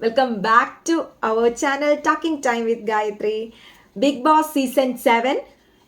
Welcome back to our channel talking time with Gayathri Bigg Boss season seven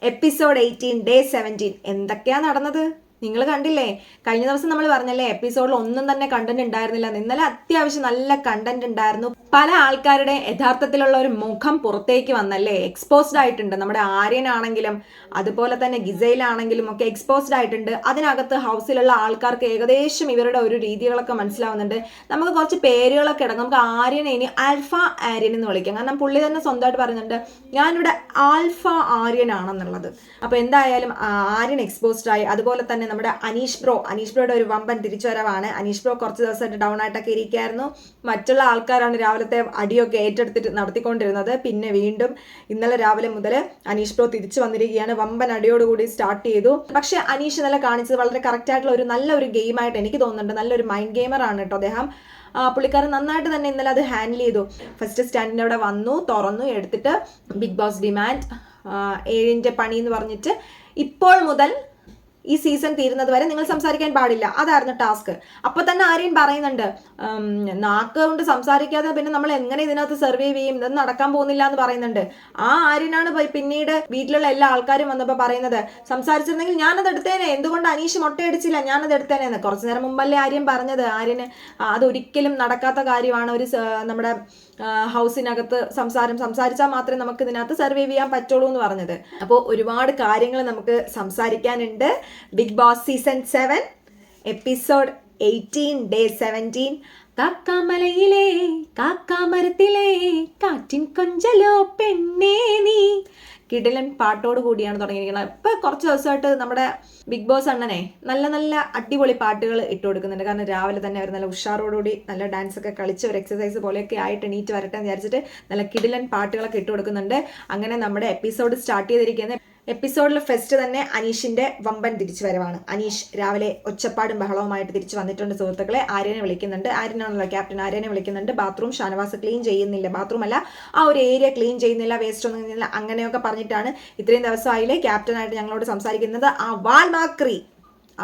episode eighteen day seventeen എന്തൊക്കെയാണ് നടന്നത്? നിങ്ങൾ കണ്ടില്ലേ? കഴിഞ്ഞ ദിവസം നമ്മൾ പറഞ്ഞല്ലേ എപ്പിസോഡിൽ ഒന്നും തന്നെ കണ്ടന്റ് ഉണ്ടായിരുന്നില്ല. ഇന്നലെ അത്യാവശ്യം നല്ല കണ്ടന്റ് ഉണ്ടായിരുന്നു. പല ആൾക്കാരുടെ യഥാർത്ഥത്തിലുള്ള ഒരു മുഖം പുറത്തേക്ക് വന്നല്ലേ എക്സ്പോസ്ഡ് ആയിട്ടുണ്ട്. നമ്മുടെ ആര്യനാണെങ്കിലും അതുപോലെ തന്നെ ഗിസയിലാണെങ്കിലും ഒക്കെ എക്സ്പോസ്ഡ് ആയിട്ടുണ്ട്. അതിനകത്ത് ഹൗസിലുള്ള ആൾക്കാർക്ക് ഏകദേശം ഇവരുടെ ഒരു രീതികളൊക്കെ മനസ്സിലാവുന്നുണ്ട്. നമുക്ക് കുറച്ച് പേരുകളൊക്കെ ഇടാം. നമുക്ക് ആര്യനെ ഇനി ആൽഫ ആര്യൻ എന്ന് വിളിക്കാം. കാരണം പുള്ളി തന്നെ സ്വന്തമായിട്ട് പറയുന്നുണ്ട് ഞാനിവിടെ ആൽഫ ആര്യനാണെന്നുള്ളത്. അപ്പോൾ എന്തായാലും ആര്യൻ എക്സ്പോസ്ഡ് ആയി. അതുപോലെ തന്നെ നമ്മുടെ അനീഷ് ബ്രോ. അനീഷ് ബ്രോയുടെ ഒരു വമ്പൻ തിരിച്ചുവരവാണ്. അനീഷ് ബ്രോ കുറച്ച് ദിവസമായിട്ട് ഡൗൺ ആയിട്ടൊക്കെ ഇരിക്കുകയായിരുന്നു. മറ്റുള്ള ആൾക്കാരാണ് രാവിലത്തെ അടിയൊക്കെ ഏറ്റെടുത്തിട്ട് നടത്തിക്കൊണ്ടിരുന്നത്. പിന്നെ വീണ്ടും ഇന്നലെ രാവിലെ മുതൽ അനീഷ് ബ്രോ തിരിച്ചു വന്നിരിക്കുകയാണ്. വമ്പൻ അടിയോടുകൂടി സ്റ്റാർട്ട് ചെയ്തു. പക്ഷെ അനീഷ് ഇന്നലെ കാണിച്ചത് വളരെ കറക്റ്റ് ആയിട്ടുള്ള ഒരു നല്ലൊരു ഗെയിമായിട്ട് എനിക്ക് തോന്നുന്നുണ്ട്. നല്ലൊരു മൈൻഡ് ഗെയിമറാണ് കേട്ടോ അദ്ദേഹം. പുള്ളിക്കാരൻ നന്നായിട്ട് തന്നെ ഇന്നലെ അത് ഹാൻഡിൽ ചെയ്തു. ഫസ്റ്റ് സ്റ്റാൻഡിന്റെ അവിടെ വന്നു തുറന്നു എടുത്തിട്ട് ബിഗ് ബോസ് ഡിമാൻഡ് ഏഴിന്റെ പണി എന്ന് പറഞ്ഞിട്ട് ഇപ്പോൾ മുതൽ ഈ സീസൺ തീരുന്നത് വരെ നിങ്ങൾ സംസാരിക്കാൻ പാടില്ല. അതായിരുന്നു ടാസ്ക് അപ്പൊ തന്നെ ആരെയും പറയുന്നുണ്ട് നാക്ക് കൊണ്ട് സംസാരിക്കാതെ പിന്നെ നമ്മൾ എങ്ങനെ ഇതിനകത്ത് സർവൈവ് ചെയ്യും? ഇതൊന്നും നടക്കാൻ പോകുന്നില്ല എന്ന് പറയുന്നുണ്ട്. ആ ആര്യനാണ് പിന്നീട് വീട്ടിലുള്ള എല്ലാ ആൾക്കാരും വന്നപ്പോൾ പറയുന്നത് സംസാരിച്ചിരുന്നെങ്കിൽ ഞാനത് എടുത്തേനെ. എന്തുകൊണ്ട് അനീഷ് മുട്ടയടിച്ചില്ല? ഞാനത് എടുത്തേനെ എന്ന് കുറച്ചു നേരം മുമ്പല്ലേ ആര്യൻ പറഞ്ഞത്. ആര്യന് അതൊരിക്കലും നടക്കാത്ത കാര്യമാണ്. ഒരു നമ്മുടെ ഹൗസിനകത്ത് സംസാരം സംസാരിച്ചാൽ മാത്രമേ നമുക്ക് ഇതിനകത്ത് സർവൈവ് ചെയ്യാൻ പറ്റുള്ളൂ എന്ന് പറഞ്ഞത്. അപ്പോൾ ഒരുപാട് കാര്യങ്ങൾ നമുക്ക് സംസാരിക്കാനുണ്ട്. Bigg Boss season seven episode eighteen day seventeen കാക്കാമലയിലെ കാക്കാമരത്തിലെ കാറ്റിൻ കൊഞ്ചലോ പെണ്ണേ നീ. കിടിലൻ പാട്ടോട് കൂടിയാണ് തുടങ്ങിയിരിക്കുന്നത്. ഇപ്പൊ കുറച്ച് ദിവസമായിട്ട് നമ്മുടെ ബിഗ് ബോസ് അണ്ണനെ നല്ല നല്ല അടിപൊളി പാട്ടുകൾ ഇട്ട് കൊടുക്കുന്നുണ്ട്. കാരണം രാവിലെ തന്നെ അവർ നല്ല ഉഷാറോടുകൂടി നല്ല ഡാൻസ് ഒക്കെ കളിച്ച് ഒരു എക്സസൈസ് പോലെയൊക്കെ ആയിട്ട് എണീറ്റ് വരട്ടെ എന്ന് വിചാരിച്ചിട്ട് നല്ല കിടിലൻ പാട്ടുകളൊക്കെ ഇട്ട് കൊടുക്കുന്നുണ്ട്. അങ്ങനെ നമ്മുടെ എപ്പിസോഡ് സ്റ്റാർട്ട് ചെയ്തിരിക്കുന്നത് എപ്പിസോഡിൽ ഫസ്റ്റ് തന്നെ അനീഷിന്റെ വമ്പൻ തിരിച്ചു വരവാണ് അനീഷ് രാവിലെ ഒച്ചപ്പാടും ബഹളവുമായിട്ട് തിരിച്ചു വന്നിട്ടുണ്ട് സുഹൃത്തുക്കളെ. ആര്യനെ വിളിക്കുന്നുണ്ട്. ആര്യനാണല്ലോ ക്യാപ്റ്റൻ ആര്യനെ വിളിക്കുന്നുണ്ട്. ബാത്റൂം ഷാനവാസ് ക്ലീൻ ചെയ്യുന്നില്ല. ബാത്റൂം അല്ല ആ ഒരു ഏരിയ ക്ലീൻ ചെയ്യുന്നില്ല വേസ്റ്റ് ഒന്നും അങ്ങനെയൊക്കെ പറഞ്ഞിട്ടാണ് ഇത്രയും ദിവസമായില്ലേ ക്യാപ്റ്റനായിട്ട് ഞങ്ങളോട് സംസാരിക്കുന്നത്. ആ വാൽമാക്രി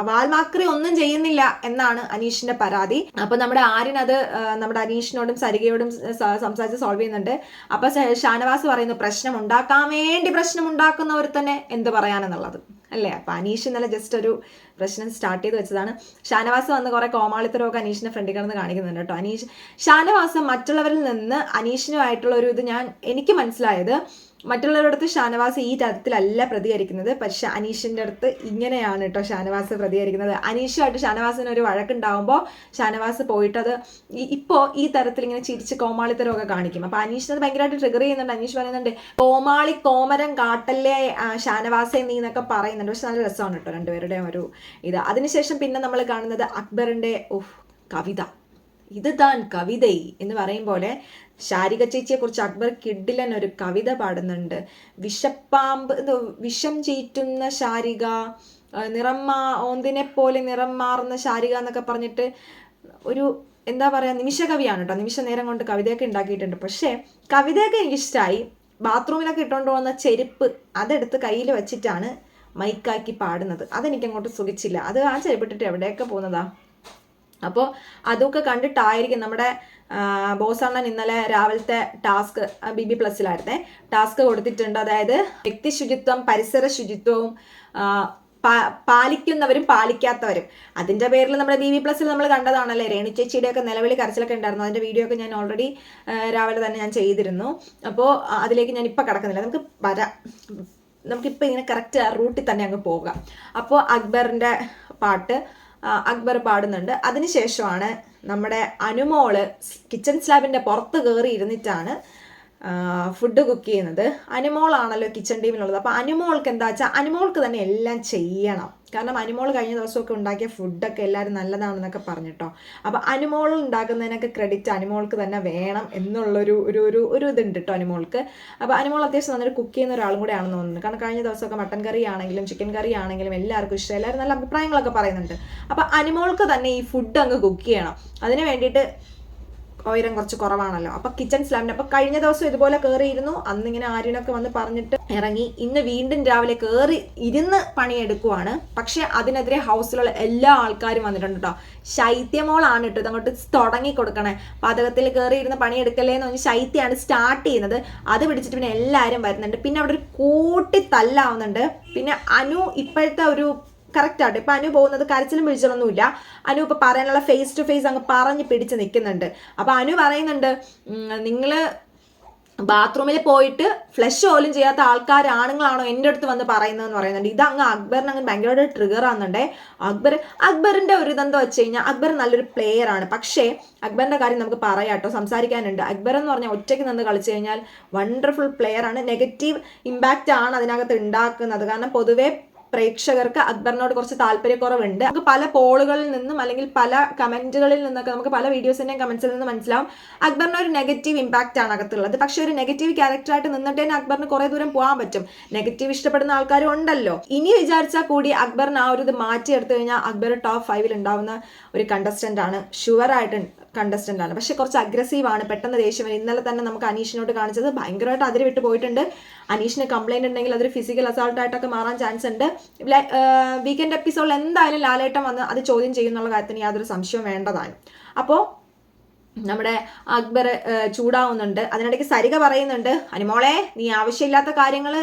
വാൽമാക്രി ഒന്നും ചെയ്യുന്നില്ല എന്നാണ് അനീഷിന്റെ പരാതി. അപ്പൊ നമ്മുടെ ആര്യൻ അത് നമ്മുടെ അനീഷിനോടും സരികയോടും സംസാരിച്ച് സോൾവ് ചെയ്യുന്നുണ്ട്. അപ്പൊ ഷാനവാസ് പറയുന്നു പ്രശ്നം ഉണ്ടാക്കാൻ വേണ്ടി പ്രശ്നം ഉണ്ടാക്കുന്നവർ തന്നെ എന്ത് പറയാനെന്നുള്ളത്. അല്ലേ? അപ്പൊ അനീഷ് ഇന്നലെ ജസ്റ്റ് ഒരു പ്രശ്നം സ്റ്റാർട്ട് ചെയ്ത് വെച്ചതാണ്. ഷാനവാസ് വന്ന് കുറെ കോമാളിത്തരമൊക്കെ അനീഷിന്റെ ഫ്രണ്ടിൽ കിടന്ന് കാണിക്കുന്നുണ്ട് കേട്ടോ. അനീഷ് ഷാനവാസ് മറ്റുള്ളവരിൽ നിന്ന് അനീഷിനുമായിട്ടുള്ള ഒരു ഇത് ഞാൻ എനിക്ക് മനസ്സിലായത് മറ്റുള്ളവരുടെ അടുത്ത് ഷാനവാസ് ഈ തരത്തിലല്ല പ്രതികരിക്കുന്നത്. പക്ഷെ അനീഷിന്റെ അടുത്ത് ഇങ്ങനെയാണ് കേട്ടോ ഷാനവാസ് പ്രതികരിക്കുന്നത്. അനീഷുമായിട്ട് ഷാനവാസിന് ഒരു വഴക്കുണ്ടാവുമ്പോൾ ഷാനവാസ് പോയിട്ടത് അത് ഈ- തരത്തിൽ ഇങ്ങനെ ചിരിച്ച് കോമാളിത്തരമൊക്കെ കാണിക്കും. അപ്പോൾ അനീഷിന് അത് ഭയങ്കരമായിട്ട് ട്രിഗർ ചെയ്യുന്നുണ്ട്. അനീഷ് പറയുന്നുണ്ട് കോമാളി കോമരം കാട്ടല്ലേ ഷാനവാസേ നീ എന്നൊക്കെ പറയുന്നുണ്ട്. പക്ഷെ നല്ല രസമാണ് കേട്ടോ രണ്ടുപേരുടെയും ഒരു ഇത്. അതിനുശേഷം പിന്നെ നമ്മൾ കാണുന്നത് അക്ബറിന്റെ ഉഫ് കവിത. ഇത് താൻ കവിതൈ എന്ന് പറയും പോലെ ശാരിക ചേച്ചിയെ കുറിച്ച് അക്ബർ കിഡിലൻ ഒരു കവിത പാടുന്നുണ്ട്. വിഷപ്പാമ്പ് വിഷം ചീറ്റുന്ന ശാരിക നിറം മാ ഓന്തിനെ പോലെ നിറം മാറുന്ന ശാരിക എന്നൊക്കെ പറഞ്ഞിട്ട് ഒരു എന്താ പറയാ നിമിഷകവിയാണ് കേട്ടോ നിമിഷ നേരം കൊണ്ട് കവിതയൊക്കെ ഉണ്ടാക്കിയിട്ടുണ്ട്. പക്ഷേ കവിതയൊക്കെ എനിക്കിഷ്ടമായി ബാത്റൂമിലൊക്കെ ഇട്ടുകൊണ്ട് പോകുന്ന ചെരുപ്പ് അതെടുത്ത് കയ്യിൽ വെച്ചിട്ടാണ് മൈക്കാക്കി പാടുന്നത്. അതെനിക്ക് അങ്ങോട്ട് സുഖിച്ചില്ല. അത് ആ ചെരുപ്പിട്ടിട്ട് എവിടെയൊക്കെ പോകുന്നതാ? അപ്പോൾ അതൊക്കെ കണ്ടിട്ടായിരിക്കും നമ്മുടെ ബോസ് അണ്ണൻ ഇന്നലെ രാവിലത്തെ ടാസ്ക് ബി ബി പ്ലസ്സിലായിരുന്നെ. ടാസ്ക് കൊടുത്തിട്ടുണ്ട്. അതായത് വ്യക്തി ശുചിത്വം പരിസര ശുചിത്വവും പാലിക്കുന്നവരും പാലിക്കാത്തവരും. അതിന്റെ പേരിൽ നമ്മുടെ ബി ബി പ്ലസ്സിൽ നമ്മൾ കണ്ടതാണല്ലേ? രേണു ചേച്ചിയുടെ ഒക്കെ നിലവിളി കരച്ചിലൊക്കെ ഉണ്ടായിരുന്നു. അതിന്റെ വീഡിയോ ഒക്കെ ഞാൻ ഓൾറെഡി രാവിലെ തന്നെ ഞാൻ ചെയ്തിരുന്നു. അപ്പോൾ അതിലേക്ക് ഞാൻ ഇപ്പം കിടക്കുന്നില്ല. നമുക്ക് വരാം നമുക്കിപ്പോൾ ഇങ്ങനെ കറക്റ്റ് റൂട്ടിൽ തന്നെ അങ്ങ് പോകാം. അപ്പോൾ അക്ബറിന്റെ പാട്ട് അക്ബർ പാടുന്നുണ്ട്. അതിനുശേഷമാണ് നമ്മുടെ അനുമോൾ കിച്ചൺ സ്ലാബിന്റെ പുറത്ത് കയറി ഇരുന്നിട്ടാണ് ഫുഡ് കുക്ക് ചെയ്യുന്നത്. അനുമോളാണല്ലോ കിച്ചൺ ടീമിലുള്ളത് അപ്പോൾ അനുമോൾക്ക് എന്താ വെച്ചാൽ അനുമോൾക്ക് തന്നെ എല്ലാം ചെയ്യണം. കാരണം അനുമോൾ കഴിഞ്ഞ ദിവസമൊക്കെ ഉണ്ടാക്കിയ ഫുഡൊക്കെ എല്ലാവരും നല്ലതാണെന്നൊക്കെ പറഞ്ഞിട്ടോ. അപ്പോൾ അനുമോൾ ഉണ്ടാക്കുന്നതിനൊക്കെ ക്രെഡിറ്റ് അനുമോൾക്ക് തന്നെ വേണം എന്നുള്ളൊരു ഒരു ഒരു ഒരു ഇതുണ്ട് കേട്ടോ അനുമോൾക്ക്. അപ്പോൾ അനുമോൾ അത്യാവശ്യം നന്നായിട്ട് കുക്ക് ചെയ്യുന്ന ഒരാളും കൂടെ ആണെന്ന് തോന്നുന്നു. കാരണം കഴിഞ്ഞ ദിവസമൊക്കെ മട്ടൻ കറി ആണെങ്കിലും ചിക്കൻ കറി ആണെങ്കിലും എല്ലാവർക്കും ഇഷ്ടം. എല്ലാവരും നല്ല അഭിപ്രായങ്ങളൊക്കെ പറയുന്നുണ്ട്. അപ്പോൾ അനുമോൾക്ക് തന്നെ ഈ ഫുഡ് അങ്ങ് കുക്ക് ചെയ്യണം. അതിന് വേണ്ടിയിട്ട് ഉയരം കുറച്ച് കുറവാണല്ലോ. അപ്പൊ കിച്ചൺ സ്ലാബിന് അപ്പൊ കഴിഞ്ഞ ദിവസം ഇതുപോലെ കയറിയിരുന്നു അന്നിങ്ങനെ ആര്യനൊക്കെ വന്ന് പറഞ്ഞിട്ട് ഇറങ്ങി. ഇന്ന് വീണ്ടും രാവിലെ കയറി ഇരുന്ന് പണിയെടുക്കുവാണ്. പക്ഷെ അതിനെതിരെ ഹൗസിലുള്ള എല്ലാ ആൾക്കാരും വന്നിട്ടുണ്ട് കേട്ടോ ശൈത്യമോളാണ് കേട്ടോ ഇതങ്ങോട്ട് തുടങ്ങി കൊടുക്കണേ പാതകത്തിൽ കയറി ഇരുന്ന് പണിയെടുക്കല്ലേ എന്ന് പറഞ്ഞ് ശൈത്യമാണ് സ്റ്റാർട്ട് ചെയ്യുന്നത്. അത് പിടിച്ചിട്ട് പിന്നെ എല്ലാവരും വരുന്നുണ്ട്. പിന്നെ അവിടെ ഒരു കൂട്ടി തല്ലാവുന്നുണ്ട് പിന്നെ അനു ഇപ്പോഴത്തെ ഒരു കറക്റ്റ് ആട്ടോ ഇപ്പൊ അനു പോകുന്നത് കരച്ചിലും പിടിച്ചൊന്നുമില്ല അനു ഇപ്പൊ പറയാനുള്ള ഫേസ് ടു ഫേസ് അങ്ങ് പറഞ്ഞ് പിടിച്ച് നിൽക്കുന്നുണ്ട്. അപ്പൊ അനു പറയുന്നുണ്ട് നിങ്ങൾ ബാത്റൂമിൽ പോയിട്ട് ഫ്ലഷ് പോലും ചെയ്യാത്ത ആൾക്കാർ ആണുങ്ങളാണോ എന്റെ അടുത്ത് വന്ന് പറയുന്നതെന്ന് പറയുന്നുണ്ട്. ഇത് അങ്ങ് അക്ബറിന് അങ്ങ് ഭയങ്കരമായിട്ട് ട്രിഗർ ആകുന്നുണ്ടേ അക്ബർ അക്ബറിന്റെ ഒരു ഇതെന്താ വെച്ച് കഴിഞ്ഞാൽ അക്ബർ നല്ലൊരു പ്ലെയർ ആണ്. പക്ഷേ അക്ബറിന്റെ കാര്യം നമുക്ക് പറയാം കേട്ടോ സംസാരിക്കാനുണ്ട്. അക്ബർ എന്ന് പറഞ്ഞാൽ ഒറ്റയ്ക്ക് നിന്ന് കളിച്ചു കഴിഞ്ഞാൽ വണ്ടർഫുൾ പ്ലെയർ ആണ്. നെഗറ്റീവ് ഇമ്പാക്റ്റ് ആണ് അതിനകത്ത് ഉണ്ടാക്കുന്നത്. കാരണം പൊതുവെ പ്രേക്ഷകർക്ക് അക്ബറിനോട് കുറച്ച് താല്പര്യക്കുറവുണ്ട്. നമുക്ക് പല പോളുകളിൽ നിന്നും അല്ലെങ്കിൽ പല കമന്റുകളിൽ നിന്നൊക്കെ നമുക്ക് പല വീഡിയോസിന്റെയും കമന്റ്സിൽ നിന്ന് മനസ്സിലാവും. അക്ബറിന് ഒരു നെഗറ്റീവ് ഇമ്പാക്റ്റ് ആണ് അകത്തുള്ളത്. പക്ഷെ ഒരു നെഗറ്റീവ് ക്യാരക്ടറായിട്ട് നിന്നിട്ട് തന്നെ അക്ബറിന് കുറെ ദൂരം പോകാൻ പറ്റും. നെഗറ്റീവ് ഇഷ്ടപ്പെടുന്ന ആൾക്കാരും ഉണ്ടല്ലോ. ഇനി വിചാരിച്ചാൽ കൂടി അക്ബറിന് ആ ഒരു ഇത് മാറ്റിയെടുത്തു കഴിഞ്ഞാൽ അക്ബർ ടോപ്പ് ഫൈവിൽ ഉണ്ടാവുന്ന ഒരു കണ്ടസ്റ്റന്റ് ആണ്. ഷുവർ ആയിട്ട് കണ്ടസ്റ്റന്റ് ആണ്. പക്ഷെ കുറച്ച് അഗ്രസീവ് ആണ്. പെട്ടെന്ന് ദേഷ്യം വരും. ഇന്നലെ തന്നെ നമുക്ക് അനീഷിനോട് കാണിച്ചത് ഭയങ്കരമായിട്ട് അതിര് വിട്ട് പോയിട്ടുണ്ട്. അനീഷിന് കംപ്ലൈന്റ് ഉണ്ടെങ്കിൽ അതൊരു ഫിസിക്കൽ അസോൾട്ടായിട്ടൊക്കെ മാറാൻ ചാൻസ് ഉണ്ട്. വീക്കെൻഡ് എപ്പിസോഡിൽ എന്തായാലും ലാലേട്ടം വന്ന് അത് ചോദ്യം ചെയ്യുന്നുള്ള കാര്യത്തിന് യാതൊരു സംശയവും വേണ്ടതാണ്. അപ്പോൾ നമ്മുടെ അക്ബർ ചൂടാവുന്നുണ്ട്. അതിനിടയ്ക്ക് സരിക പറയുന്നുണ്ട് അനുമോളെ നീ ആവശ്യമില്ലാത്ത കാര്യങ്ങൾ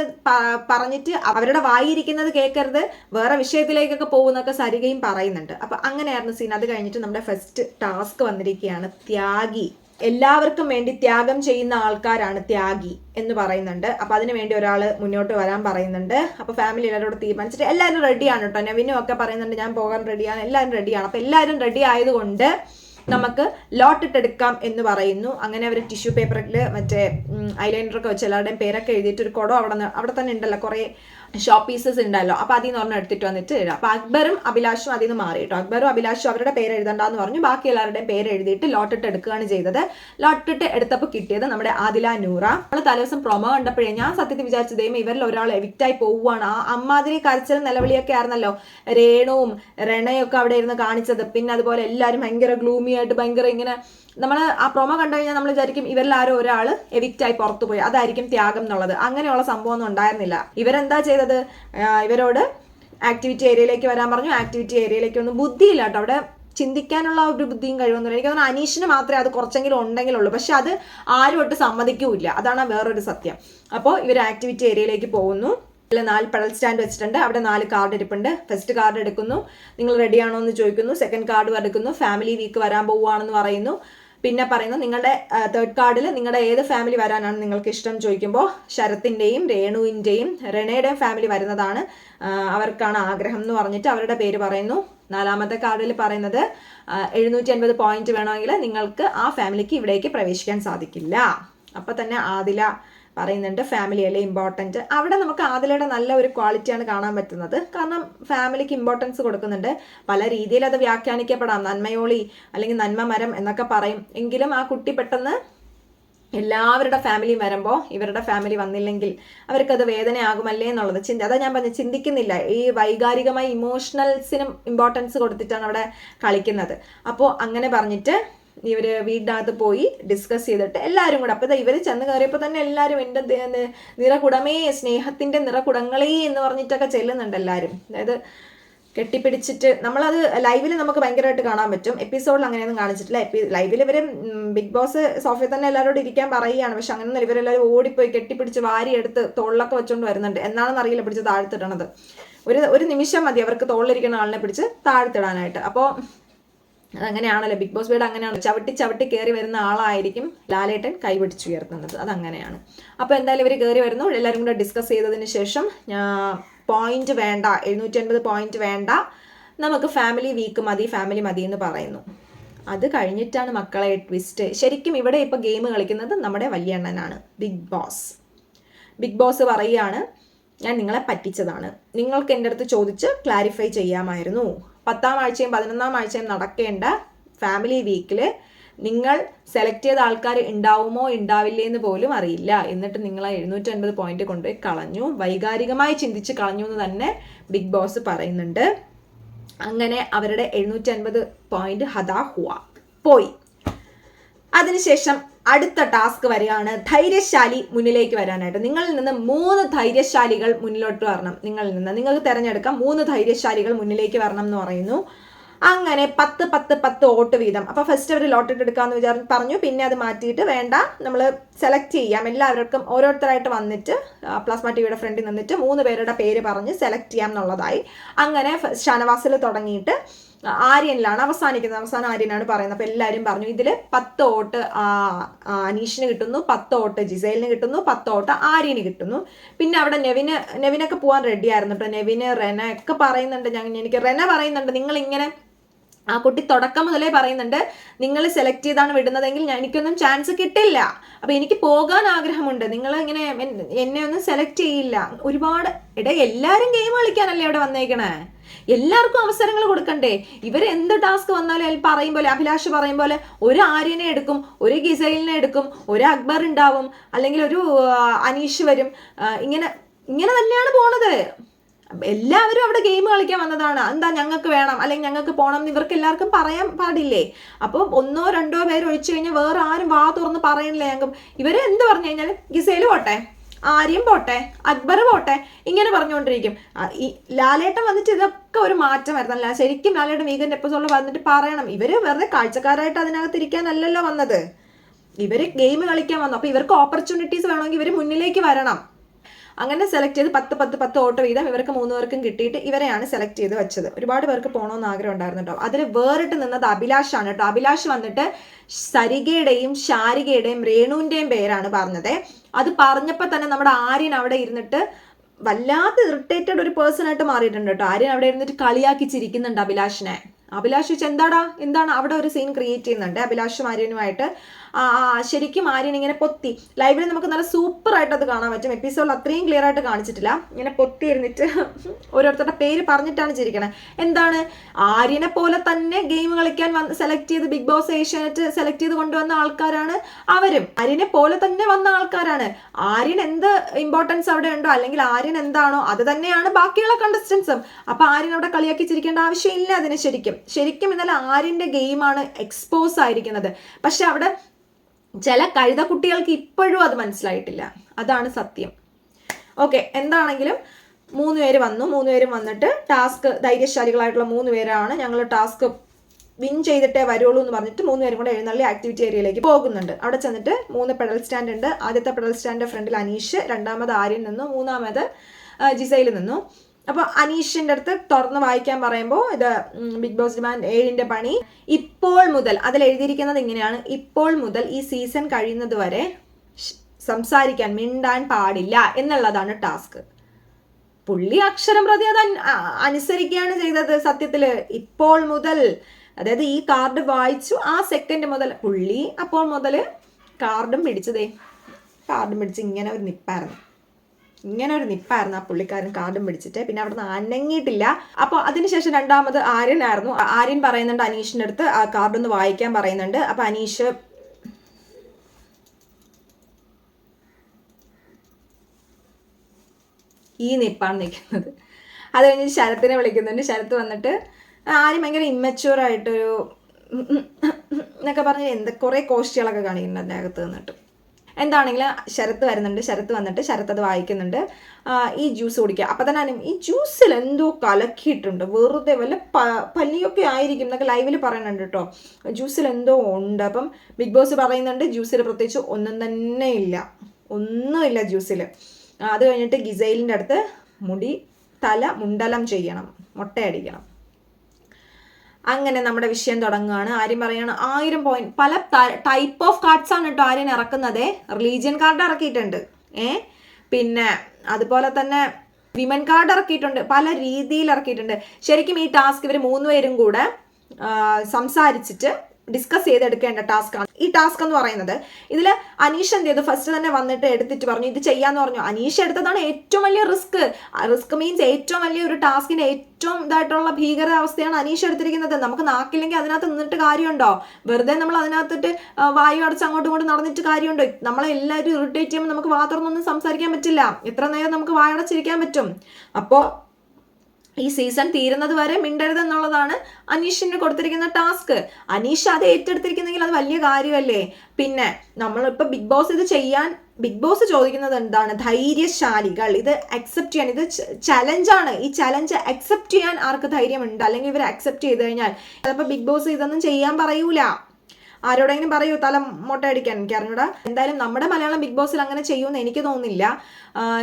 പറഞ്ഞിട്ട് അവരുടെ വായിരിക്കുന്നത് കേൾക്കരുത്. വേറെ വിഷയത്തിലേക്കൊക്കെ പോകുന്നൊക്കെ സരികയും പറയുന്നുണ്ട്. അപ്പൊ അങ്ങനെയായിരുന്നു സീൻ അത് കഴിഞ്ഞിട്ട് നമ്മുടെ ഫസ്റ്റ് ടാസ്ക് വന്നിരിക്കുകയാണ് ത്യാഗി. എല്ലാവർക്കും വേണ്ടി ത്യാഗം ചെയ്യുന്ന ആൾക്കാരാണ് ത്യാഗി എന്ന് പറയുന്നുണ്ട്. അപ്പൊ അതിനു വേണ്ടി ഒരാൾ മുന്നോട്ട് വരാൻ പറയുന്നുണ്ട്. അപ്പൊ ഫാമിലി എല്ലാവരോട് തീരുമാനിച്ചിട്ട് എല്ലാവരും റെഡിയാണ് കേട്ടോ നവിനും ഒക്കെ പറയുന്നുണ്ട് ഞാൻ പോകാൻ റെഡിയാണ് എല്ലാവരും റെഡിയാണ് അപ്പൊ എല്ലാവരും റെഡി ആയതുകൊണ്ട് നമുക്ക് ലോട്ടിട്ടെടുക്കാം എന്ന് പറയുന്നു. അങ്ങനെ അവർ ടിഷ്യൂ പേപ്പറിൽ മറ്റേ ഐലൈനറൊക്കെ വെച്ച് എല്ലാവരുടെയും പേരൊക്കെ എഴുതിയിട്ട് ഒരു കുടം അവിടെ അവിടെ തന്നെ ഉണ്ടല്ലോ. കുറേ ഷോപ്പ് പീസസ് ഉണ്ടല്ലോ. അപ്പൊ അതിൽ നിന്ന് ഒരെണ്ണം എടുത്തിട്ട് വന്നിട്ട് എഴുതാം അപ്പൊ അക്ബറും അഭിലാഷും അതിൽ നിന്ന് മാറി കേട്ടോ. അക്ബറും അഭിലാഷും അവരുടെ പേര് എഴുതണ്ടെന്ന് പറഞ്ഞു. ബാക്കി എല്ലാവരുടെയും പേര് എഴുതിയിട്ട് ലോട്ടിട്ട് എടുക്കുകയാണ് ചെയ്തത്. ലോട്ടിട്ട് എടുത്തപ്പോൾ കിട്ടിയത് നമ്മുടെ ആദില നൂറ. നമ്മൾ തലേദിവസം പ്രൊമോ കണ്ടപ്പോഴേ ഞാൻ സത്യത്തിൽ വിചാരിച്ചത് ദൈവം ഇവരിൽ ഒരാൾ എവിക്റ്റായി പോവുകയാണ് ആ അമ്മാതിരി കരച്ചൽ നിലവിളിയൊക്കെ ആയിരുന്നല്ലോ. രേണുവും രണയൊക്കെ അവിടെ ഇരുന്ന് കാണിച്ചത്. പിന്നെ അതുപോലെ എല്ലാവരും ഭയങ്കര ഗ്ലൂമി ആയിട്ട് ഭയങ്കര ഇങ്ങനെ നമ്മൾ ആ പ്രൊമോ കണ്ടു കഴിഞ്ഞാൽ നമ്മൾ വിചാരിക്കും ഇവരിൽ ഒരാൾ എവിക്റ്റായി പുറത്തു പോയി അതായിരിക്കും ത്യാഗം എന്നുള്ളത്. അങ്ങനെയുള്ള സംഭവം ഒന്നും ഉണ്ടായിരുന്നില്ല. ഇവരെന്താ ചെയ്തത്? ഇവരോട് ആക്ടിവിറ്റി ഏരിയയിലേക്ക് വരാൻ പറഞ്ഞു. ആക്ടിവിറ്റി ഏരിയയിലേക്ക് ഒന്നും ബുദ്ധിയില്ല കേട്ടോ. അവിടെ ചിന്തിക്കാനുള്ള ഒരു ബുദ്ധിയും കഴിവൊന്നുമില്ല എനിക്ക് തോന്നുന്നു അനീഷിന് മാത്രമേ അത് കുറച്ചെങ്കിലും ഉണ്ടെങ്കിലുള്ളൂ. പക്ഷെ അത് ആരും ഒട്ട് സമ്മതിക്കൂല്ല. അതാണ് വേറൊരു സത്യം. അപ്പോൾ ഇവർ ആക്ടിവിറ്റി ഏരിയയിലേക്ക് പോകുന്നു. നാല് പെഡൽ സ്റ്റാൻഡ് വെച്ചിട്ടുണ്ട്. അവിടെ നാല് കാർഡ് ഇരിപ്പുണ്ട്. ഫസ്റ്റ് കാർഡ് എടുക്കുന്നു. നിങ്ങൾ റെഡിയാണോ എന്ന് ചോദിക്കുന്നു. സെക്കൻഡ് കാർഡ് എടുക്കുന്നു ഫാമിലി വീക്ക് വരാൻ പോവുകയാണെന്ന് പറയുന്നു. പിന്നെ പറയുന്നത് നിങ്ങളുടെ തേർഡ് കാർഡിൽ നിങ്ങളുടെ ഏത് ഫാമിലി വരാനാണ് നിങ്ങൾക്ക് ഇഷ്ടം ചോദിക്കുമ്പോൾ ശരത്തിന്റെയും രേണുവിന്റെയും റെണയുടെയും ഫാമിലി വരുന്നതാണ് അവർക്കാണ് ആഗ്രഹം എന്ന് പറഞ്ഞിട്ട് അവരുടെ പേര് പറയുന്നു. നാലാമത്തെ കാർഡിൽ പറയുന്നത് എഴുന്നൂറ്റി അൻപത് പോയിന്റ് വേണമെങ്കിൽ നിങ്ങൾക്ക് ആ ഫാമിലിക്ക് ഇവിടേക്ക് പ്രവേശിക്കാൻ സാധിക്കില്ല. അപ്പം തന്നെ ആദില പറയുന്നുണ്ട്. ഫാമിലി അല്ലേ ഇമ്പോർട്ടന്റ് അവിടെ നമുക്ക് ആദിലയുടെ നല്ല ഒരു ക്വാളിറ്റിയാണ് കാണാൻ പറ്റുന്നത്. കാരണം ഫാമിലിക്ക് ഇമ്പോർട്ടൻസ് കൊടുക്കുന്നുണ്ട്. പല രീതിയിൽ അത് വ്യാഖ്യാനിക്കപ്പെടാം. നന്മയോളി അല്ലെങ്കിൽ നന്മ മരം എന്നൊക്കെ പറയും. എങ്കിലും ആ കുട്ടി പെട്ടെന്ന് എല്ലാവരുടെ ഫാമിലിയും വരുമ്പോൾ ഇവരുടെ ഫാമിലി വന്നില്ലെങ്കിൽ അവർക്കത് വേദനയാകുമല്ലേ എന്നുള്ളത് ചിന്ത. അതാ ഞാൻ പറഞ്ഞു ചിന്തിക്കുന്നില്ല. ഈ വൈകാരികമായി ഇമോഷണൽസിനും ഇമ്പോർട്ടൻസ് കൊടുത്തിട്ടാണ് അവിടെ കളിക്കുന്നത്. അപ്പോൾ അങ്ങനെ പറഞ്ഞിട്ട് ഇവർ വീടിനകത്ത് പോയി ഡിസ്കസ് ചെയ്തിട്ട് എല്ലാവരും കൂടെ. അപ്പോൾ ഇവർ ചെന്ന് കയറിയപ്പോൾ തന്നെ എല്ലാവരും എന്റെ നിറകുടമേ സ്നേഹത്തിന്റെ നിറകുടങ്ങളേ എന്ന് പറഞ്ഞിട്ടൊക്കെ ചെല്ലുന്നുണ്ട് എല്ലാവരും അതായത് കെട്ടിപ്പിടിച്ചിട്ട് നമ്മളത് ലൈവിൽ നമുക്ക് ഭയങ്കരമായിട്ട് കാണാൻ പറ്റും. എപ്പിസോഡിൽ അങ്ങനെയൊന്നും കാണിച്ചിട്ടില്ല. എപ്പി ലൈവിൽ ഇവർ ബിഗ് ബോസ് സോഫയിൽ തന്നെ എല്ലാവരോടും ഇരിക്കാൻ പറയുകയാണ്. പക്ഷെ അങ്ങനെ ഇവരെല്ലാവരും ഓടിപ്പോയി കെട്ടിപ്പിടിച്ച് വാരിയെടുത്ത് തോളിലൊക്കെ വെച്ചുകൊണ്ട് വരുന്നുണ്ട്. എന്നാണെന്ന് അറിയില്ല പിടിച്ച് താഴ്ത്തിടണത്. ഒരു ഒരു നിമിഷം മതി അവർക്ക് തോളിലിരിക്കുന്ന ആളിനെ പിടിച്ച് താഴ്ത്തിടാനായിട്ട്. അപ്പോൾ അതങ്ങനെയാണല്ലോ? ബിഗ് ബോസ് വീട് അങ്ങനെയാണ്. ചവിട്ടി ചവിട്ടി കയറി വരുന്ന ആളായിരിക്കും ലാലേട്ടൻ കൈപിടിച്ചുയർത്തുന്നത്. അതങ്ങനെയാണ് അപ്പോൾ എന്തായാലും ഇവർ കയറി വരുന്നു. എല്ലാവരും കൂടെ ഡിസ്കസ് ചെയ്തതിന് ശേഷം പോയിന്റ് വേണ്ട. എഴുന്നൂറ്റി അൻപത് പോയിന്റ് വേണ്ട. നമുക്ക് ഫാമിലി വീക്ക് മതി ഫാമിലി മതി എന്ന് പറയുന്നു. അത് കഴിഞ്ഞിട്ടാണ് മക്കളെ ട്വിസ്റ്റ് ശരിക്കും ഇവിടെ ഇപ്പോൾ ഗെയിം കളിക്കുന്നത് നമ്മുടെ വലിയണ്ണനാണ്. ബിഗ് ബോസ് ബിഗ് ബോസ് പറയുകയാണ് ഞാൻ നിങ്ങളെ പറ്റിച്ചതാണ്. നിങ്ങൾക്ക് എന്റെ അടുത്ത് ചോദിച്ച് ക്ലാരിഫൈ ചെയ്യാമായിരുന്നു. പത്താം ആഴ്ചയും പതിനൊന്നാം ആഴ്ചയും നടക്കേണ്ട ഫാമിലി വീക്കിൽ നിങ്ങൾ സെലക്ട് ചെയ്ത ആൾക്കാർ ഉണ്ടാവുമോ ഉണ്ടാവില്ലേ എന്ന് പോലും അറിയില്ല. എന്നിട്ട് നിങ്ങൾ ആ എഴുന്നൂറ്റി അൻപത് പോയിന്റ് കൊണ്ടുപോയി കളഞ്ഞു. വൈകാരികമായി ചിന്തിച്ച് കളഞ്ഞു എന്ന് തന്നെ ബിഗ് ബോസ് പറയുന്നുണ്ട്. അങ്ങനെ അവരുടെ എഴുന്നൂറ്റി അൻപത് പോയിന്റ് ഹദാ ഹുവ പോയി. അതിനുശേഷം അടുത്ത ടാസ്ക് വരികയാണ് ധൈര്യശാലി മുന്നിലേക്ക് വരാനായിട്ട്. നിങ്ങളിൽ നിന്ന് മൂന്ന് ധൈര്യശാലികൾ മുന്നിലോട്ട് വരണം. നിങ്ങളിൽ നിന്ന് നിങ്ങൾക്ക് തിരഞ്ഞെടുക്കാം. മൂന്ന് ധൈര്യശാലികൾ മുന്നിലേക്ക് വരണം എന്ന് പറയുന്നു. അങ്ങനെ പത്ത് പത്ത് പത്ത് വോട്ട് വീതം. അപ്പൊ ഫസ്റ്റ് അവർ ലോട്ടിട്ട് എടുക്കാന്ന് വിചാരി പറഞ്ഞു. പിന്നെ അത് മാറ്റിയിട്ട് വേണ്ട. നമ്മൾ സെലക്ട് ചെയ്യാം. എല്ലാവർക്കും ഓരോരുത്തരായിട്ട് വന്നിട്ട് പ്ലാസ്മ ടിവിയുടെ ഫ്രണ്ടിൽ നിന്നിട്ട് മൂന്ന് പേരുടെ പേര് പറഞ്ഞ് സെലക്ട് ചെയ്യാം എന്നുള്ളതായി. അങ്ങനെ ഷാനവാസിൽ തുടങ്ങിയിട്ട് ആര്യനിലാണ് അവസാനിക്കുന്നത്. അവസാനം ആര്യനാണ് പറയുന്നത്. അപ്പോൾ എല്ലാവരും പറഞ്ഞു ഇതിൽ പത്ത് വോട്ട് അനീഷിന് കിട്ടുന്നു പത്ത് വോട്ട് ജിസൈലിന് കിട്ടുന്നു പത്ത് വോട്ട് ആര്യന് കിട്ടുന്നു. പിന്നെ അവിടെ നെവിന് നെവിനൊക്കെ പോകാൻ റെഡി ആയിരുന്നു കേട്ടോ നെവിന് റെന ഒക്കെ പറയുന്നുണ്ട്. ഞങ്ങൾ എനിക്ക് റെന പറയുന്നുണ്ട്. നിങ്ങൾ ഇങ്ങനെ ആ കുട്ടി തുടക്കം മുതലേ പറയുന്നുണ്ട് നിങ്ങൾ സെലക്ട് ചെയ്താണ് വിടുന്നതെങ്കിൽ ഞാൻ എനിക്കൊന്നും ചാൻസ് കിട്ടില്ല. അപ്പോൾ എനിക്ക് പോകാൻ ആഗ്രഹമുണ്ട്. നിങ്ങൾ ഇങ്ങനെ എന്നെ ഒന്നും സെലക്ട് ചെയ്യില്ല. ഒരുപാട് ഇട എല്ലാവരും ഗെയിം കളിക്കാനല്ലേ ഇവിടെ വന്നേക്കണേ? എല്ലാവർക്കും അവസരങ്ങൾ കൊടുക്കണ്ടേ? ഇവർ എന്ത് ടാസ്ക് വന്നാലും പറയും പോലെ അഭിലാഷ് പറയും പോലെ ഒരു ആര്യനെ എടുക്കും ഒരു ഗിസൈലിനെ എടുക്കും ഒരു അക്ബർ ഉണ്ടാവും അല്ലെങ്കിൽ ഒരു അനീഷ് വരും. ഇങ്ങനെ ഇങ്ങനെ തന്നെയാണ് പോണത്. എല്ലാവരും അവിടെ ഗെയിം കളിക്കാൻ വന്നതാണ്. എന്താ ഞങ്ങൾക്ക് വേണം? അല്ലെങ്കിൽ ഞങ്ങൾക്ക് പോകണം എന്ന് ഇവർക്ക് എല്ലാവർക്കും പറയാൻ പാടില്ലേ? അപ്പോൾ ഒന്നോ രണ്ടോ പേര് ഒഴിച്ചു കഴിഞ്ഞാൽ വേറെ ആരും വാ തുറന്ന് പറയണില്ല ഞങ്ങൾക്ക്. ഇവർ എന്ത് പറഞ്ഞു കഴിഞ്ഞാൽ ഗിസയിൽ പോട്ടെ. ആര്യം പോട്ടെ അക്ബർ പോട്ടെ ഇങ്ങനെ പറഞ്ഞുകൊണ്ടിരിക്കും. ഈ ലാലേട്ടൻ വന്നിട്ട് ഇതൊക്കെ ഒരു മാറ്റം വരുന്നല്ല ശരിക്കും ലാലേട്ടൻ വീഗൻ എപ്പിസോഡിൽ വന്നിട്ട് പറയണം ഇവർ വെറുതെ കാഴ്ചക്കാരായിട്ട് അതിനകത്ത് ഇരിക്കാനല്ലല്ലോ വന്നത്. ഇവർ ഗെയിം കളിക്കാൻ വന്നു. അപ്പൊ ഇവർക്ക് ഓപ്പർച്യൂണിറ്റീസ് വേണമെങ്കിൽ ഇവർ മുന്നിലേക്ക് വരണം. അങ്ങനെ സെലക്ട് ചെയ്ത് പത്ത് പത്ത് പത്ത് ഓട്ടോ വീതം ഇവർക്ക് മൂന്ന് പേർക്കും കിട്ടിയിട്ട് ഇവരെയാണ് സെലക്ട് ചെയ്ത് വെച്ചത്. ഒരുപാട് പേർക്ക് പോകണമെന്ന് ആഗ്രഹം ഉണ്ടായിരുന്നു കേട്ടോ അതിൽ വേറിട്ട് നിന്നത് അഭിലാഷാണ് കേട്ടോ. അഭിലാഷ് വന്നിട്ട് സരികയുടെയും ശാരികയുടെയും രേണുവിന്റെയും പേരാണ് പറഞ്ഞത്. അത് പറഞ്ഞപ്പോൾ തന്നെ നമ്മുടെ ആര്യൻ അവിടെ ഇരുന്നിട്ട് വല്ലാത്ത ഇറിറ്റേറ്റഡ് ഒരു പേഴ്സൺ ആയിട്ട് മാറിയിട്ടുണ്ട് കേട്ടോ. ആര്യൻ അവിടെ ഇരുന്നിട്ട് കളിയാക്കി ചിരിക്കുന്നുണ്ട് അഭിലാഷിനെ. അഭിലാഷ് ചോദിച്ചാൽ എന്താടാ? എന്താണ് അവിടെ ഒരു സീൻ ക്രിയേറ്റ് ചെയ്യുന്നുണ്ട്? അഭിലാഷ് ആര്യനുമായിട്ട് ശരിക്കും ആര്യൻ ഇങ്ങനെ പൊത്തി. ലൈവിൽ നമുക്ക് നല്ല സൂപ്പർ ആയിട്ട് അത് കാണാൻ പറ്റും. എപ്പിസോഡിൽ അത്രയും ക്ലിയർ ആയിട്ട് കാണിച്ചിട്ടില്ല. ഇങ്ങനെ പൊത്തി ഇരുന്നിട്ട് ഓരോരുത്തരുടെ പേര് പറഞ്ഞിട്ടാണ് ചിരിക്കണത് എന്താണ്? ആര്യനെ പോലെ തന്നെ ഗെയിം കളിക്കാൻ സെലക്ട് ചെയ്ത് ബിഗ് ബോസ് ഏഷ്യാനെറ്റ് സെലക്ട് ചെയ്ത് കൊണ്ടുവന്ന ആൾക്കാരാണ് അവരും. ആര്യനെ പോലെ തന്നെ വന്ന ആൾക്കാരാണ്. ആര്യൻ എന്ത് ഇമ്പോർട്ടൻസ് അവിടെ ഉണ്ടോ? അല്ലെങ്കിൽ ആര്യൻ എന്താണോ? അത് തന്നെയാണ് ബാക്കിയുള്ള കണ്ടസ്റ്റൻസും അപ്പൊ ആര്യൻ അവിടെ കളിയാക്കി ചിരിക്കേണ്ട ആവശ്യമില്ല അതിന് ശരിക്കും. ശരിക്കും ഇന്നലെ ഗെയിം ഗെയിമാണ് എക്സ്പോസ് ആയിരിക്കുന്നത്. പക്ഷെ അവിടെ ചില കഴുത കുട്ടികൾക്ക് ഇപ്പോഴും അത് മനസ്സിലായിട്ടില്ല. അതാണ് സത്യം. ഓക്കെ എന്താണെങ്കിലും മൂന്ന് പേര് വന്നു. മൂന്ന് പേരും വന്നിട്ട് ടാസ്ക് ധൈര്യശാലികളായിട്ടുള്ള മൂന്ന് പേരാണ് ഞങ്ങൾ ടാസ്ക് വിൻ ചെയ്തിട്ടേ വരുള്ളൂ എന്ന് പറഞ്ഞിട്ട് മൂന്ന് പേരും കൂടെ എഴുന്നള്ളി ആക്ടിവിറ്റി ഏരിയയിലേക്ക് പോകുന്നുണ്ട്. അവിടെ ചെന്നിട്ട് മൂന്ന് പെഡൽ സ്റ്റാൻഡ് ഉണ്ട്. ആദ്യത്തെ പെഡൽ സ്റ്റാൻഡിന്റെ ഫ്രണ്ടിൽ അനീഷ് രണ്ടാമത് ആര്യൻ നിന്നു മൂന്നാമത് ജിസയിൽ നിന്നു. അപ്പോൾ അനീഷിന്റെ അടുത്ത് തുറന്ന് വായിക്കാൻ പറയുമ്പോൾ ഇത് ബിഗ് ബോസ് ഡിമാൻഡ് ഏഴിന്റെ പണി. ഇപ്പോൾ മുതൽ അതിൽ എഴുതിയിരിക്കുന്നത് ഇങ്ങനെയാണ്. ഇപ്പോൾ മുതൽ ഈ സീസൺ കഴിയുന്നത് വരെ സംസാരിക്കാൻ മിണ്ടാൻ പാടില്ല എന്നുള്ളതാണ് ടാസ്ക്. പുള്ളി അക്ഷരം പ്രതി അത് അനുസരിക്കുകയാണ് ചെയ്തത് സത്യത്തിൽ. ഇപ്പോൾ മുതൽ അതായത് ഈ കാർഡ് വായിച്ചു ആ സെക്കൻഡ് മുതൽ പുള്ളി അപ്പോൾ മുതൽ കാർഡും പിടിച്ചതേ. കാർഡും പിടിച്ച് ഇങ്ങനെ ഒരു നിപ്പായിരുന്നു. ഇങ്ങനെ ഒരു നിപ്പായിരുന്നു ആ പുള്ളിക്കാരൻ കാർഡും പിടിച്ചിട്ട്. പിന്നെ അവിടെ നിന്ന് അനങ്ങിയിട്ടില്ല. അപ്പോൾ അതിനുശേഷം രണ്ടാമത് ആര്യനായിരുന്നു. ആര്യൻ പറയുന്നുണ്ട് അനീഷിന്റെ അടുത്ത് ആ കാർഡ് ഒന്ന് വായിക്കാൻ പറയുന്നുണ്ട്. അപ്പോൾ അനീഷ് ഈ നിപ്പാണ് നിൽക്കുന്നത്. അത് കഴിഞ്ഞ് ശരത്തിനെ വിളിക്കുന്നുണ്ട്. ശരത്ത് വന്നിട്ട് ആരും ഭയങ്കര ഇമ്മച്യൂറായിട്ടൊരു എന്നൊക്കെ പറഞ്ഞ് എന്താ കുറേ കോസ്റ്റുകളൊക്കെ കാണിക്കുന്നുണ്ട് അതിനകത്ത് നിന്നിട്ട്. എന്താണെങ്കിലും ശരത്ത് വരുന്നുണ്ട് ശരത്ത് വന്നിട്ട് ശരത്ത് അത് വായിക്കുന്നുണ്ട്. ഈ ജ്യൂസ് കുടിക്കുക. അപ്പം തന്നെ ഈ ജ്യൂസിൽ എന്തോ കലക്കിയിട്ടുണ്ട്. വെറുതെ വല്ല പ പല്ലിയൊക്കെ ആയിരിക്കും എന്നൊക്കെ ലൈവിൽ പറയുന്നുണ്ട് കേട്ടോ. ജ്യൂസിൽ എന്തോ ഉണ്ട്. അപ്പം ബിഗ് ബോസ് പറയുന്നുണ്ട് ജ്യൂസിൽ പ്രത്യേകിച്ച് ഒന്നും തന്നെ ഇല്ല. ഒന്നുമില്ല ജ്യൂസിൽ. അത് കഴിഞ്ഞിട്ട് ഗിസൈലിന്റെ അടുത്ത് മുടി തല മുണ്ടലം ചെയ്യണം. മുട്ടയടിക്കണം. അങ്ങനെ നമ്മുടെ വിഷയം തുടങ്ങുകയാണ്. ആര്യം പറയാണ് ആയിരം പോയിന്റ് പല ടൈപ്പ് ഓഫ് കാർഡ്സ് ആണ് കേട്ടോ ആര്യൻ ഇറക്കുന്നത്. റിലീജിയൻ കാർഡ് ഇറക്കിയിട്ടുണ്ട്. ഏ? പിന്നെ അതുപോലെ തന്നെ വിമൻ കാർഡ് ഇറക്കിയിട്ടുണ്ട്. പല രീതിയിൽ ഇറക്കിയിട്ടുണ്ട്. ശരിക്കും ഈ ടാസ്ക് ഇവർ മൂന്നുപേരും കൂടെ സംസാരിച്ചിട്ട് ഡിസ്കസ് ചെയ്തെടുക്കേണ്ട ടാസ്ക് ആണ്. ഈ ടാസ്ക് എന്ന് പറയുന്നത് ഇതിൽ അനീഷ് എന്ത് ചെയ്തു? ഫസ്റ്റ് തന്നെ വന്നിട്ട് എടുത്തിട്ട് പറഞ്ഞു ഇത് ചെയ്യാന്ന് പറഞ്ഞു. അനീഷ് എടുത്തതാണ് ഏറ്റവും വലിയ റിസ്ക് റിസ്ക് മീൻസ് ഏറ്റവും വലിയ ഒരു ടാസ്കിന് ഏറ്റവും ഇതായിട്ടുള്ള ഭീകര അവസ്ഥയാണ് അനീഷ് എടുത്തിരിക്കുന്നത്. നമുക്ക് നാക്കില്ലെങ്കിൽ അതിനകത്ത് നിന്നിട്ട് കാര്യമുണ്ടോ? വെറുതെ നമ്മൾ അതിനകത്തിട്ട് വായു അടച്ച് അങ്ങോട്ടും ഇങ്ങോട്ടും നടന്നിട്ട് കാര്യമുണ്ടോ? നമ്മളെ നമ്മളെല്ലാവരും ഇറിറ്റേറ്റ് ചെയ്യുമ്പോൾ നമുക്ക് വാ സംസാരിക്കാൻ പറ്റില്ല. എത്ര നേരം നമുക്ക് വായടച്ചിരിക്കാൻ പറ്റും. അപ്പോൾ ഈ സീസൺ തീരുന്നത് വരെ മിണ്ടരുത് എന്നുള്ളതാണ് അനീഷിന് കൊടുത്തിരിക്കുന്ന ടാസ്ക്. അനീഷ് അത് ഏറ്റെടുത്തിരിക്കുന്നെങ്കിൽ അത് വലിയ കാര്യമല്ലേ? പിന്നെ നമ്മളിപ്പോൾ ബിഗ് ബോസ് ഇത് ചെയ്യാൻ ബിഗ് ബോസ് ചോദിക്കുന്നത് എന്താണ്? ധൈര്യശാലികൾ. ഇത് അക്സെപ്റ്റ് ചെയ്യാൻ ഇത് ചലഞ്ചാണ് ഈ ചലഞ്ച് അക്സെപ്റ്റ് ചെയ്യാൻ ആർക്ക് ധൈര്യമുണ്ട്? അല്ലെങ്കിൽ ഇവർ അക്സെപ്റ്റ് ചെയ്ത് കഴിഞ്ഞാൽ? ചിലപ്പോൾ ബിഗ് ബോസ് ഇതൊന്നും ചെയ്യാൻ പറയൂല. ആരോടെങ്കിലും പറയൂ തല മുട്ടയടിക്കാൻ. എനിക്ക് അറിഞ്ഞൂടാ. എന്തായാലും നമ്മുടെ മലയാളം ബിഗ് ബോസിൽ അങ്ങനെ ചെയ്യുമെന്ന് എനിക്ക് തോന്നുന്നില്ല.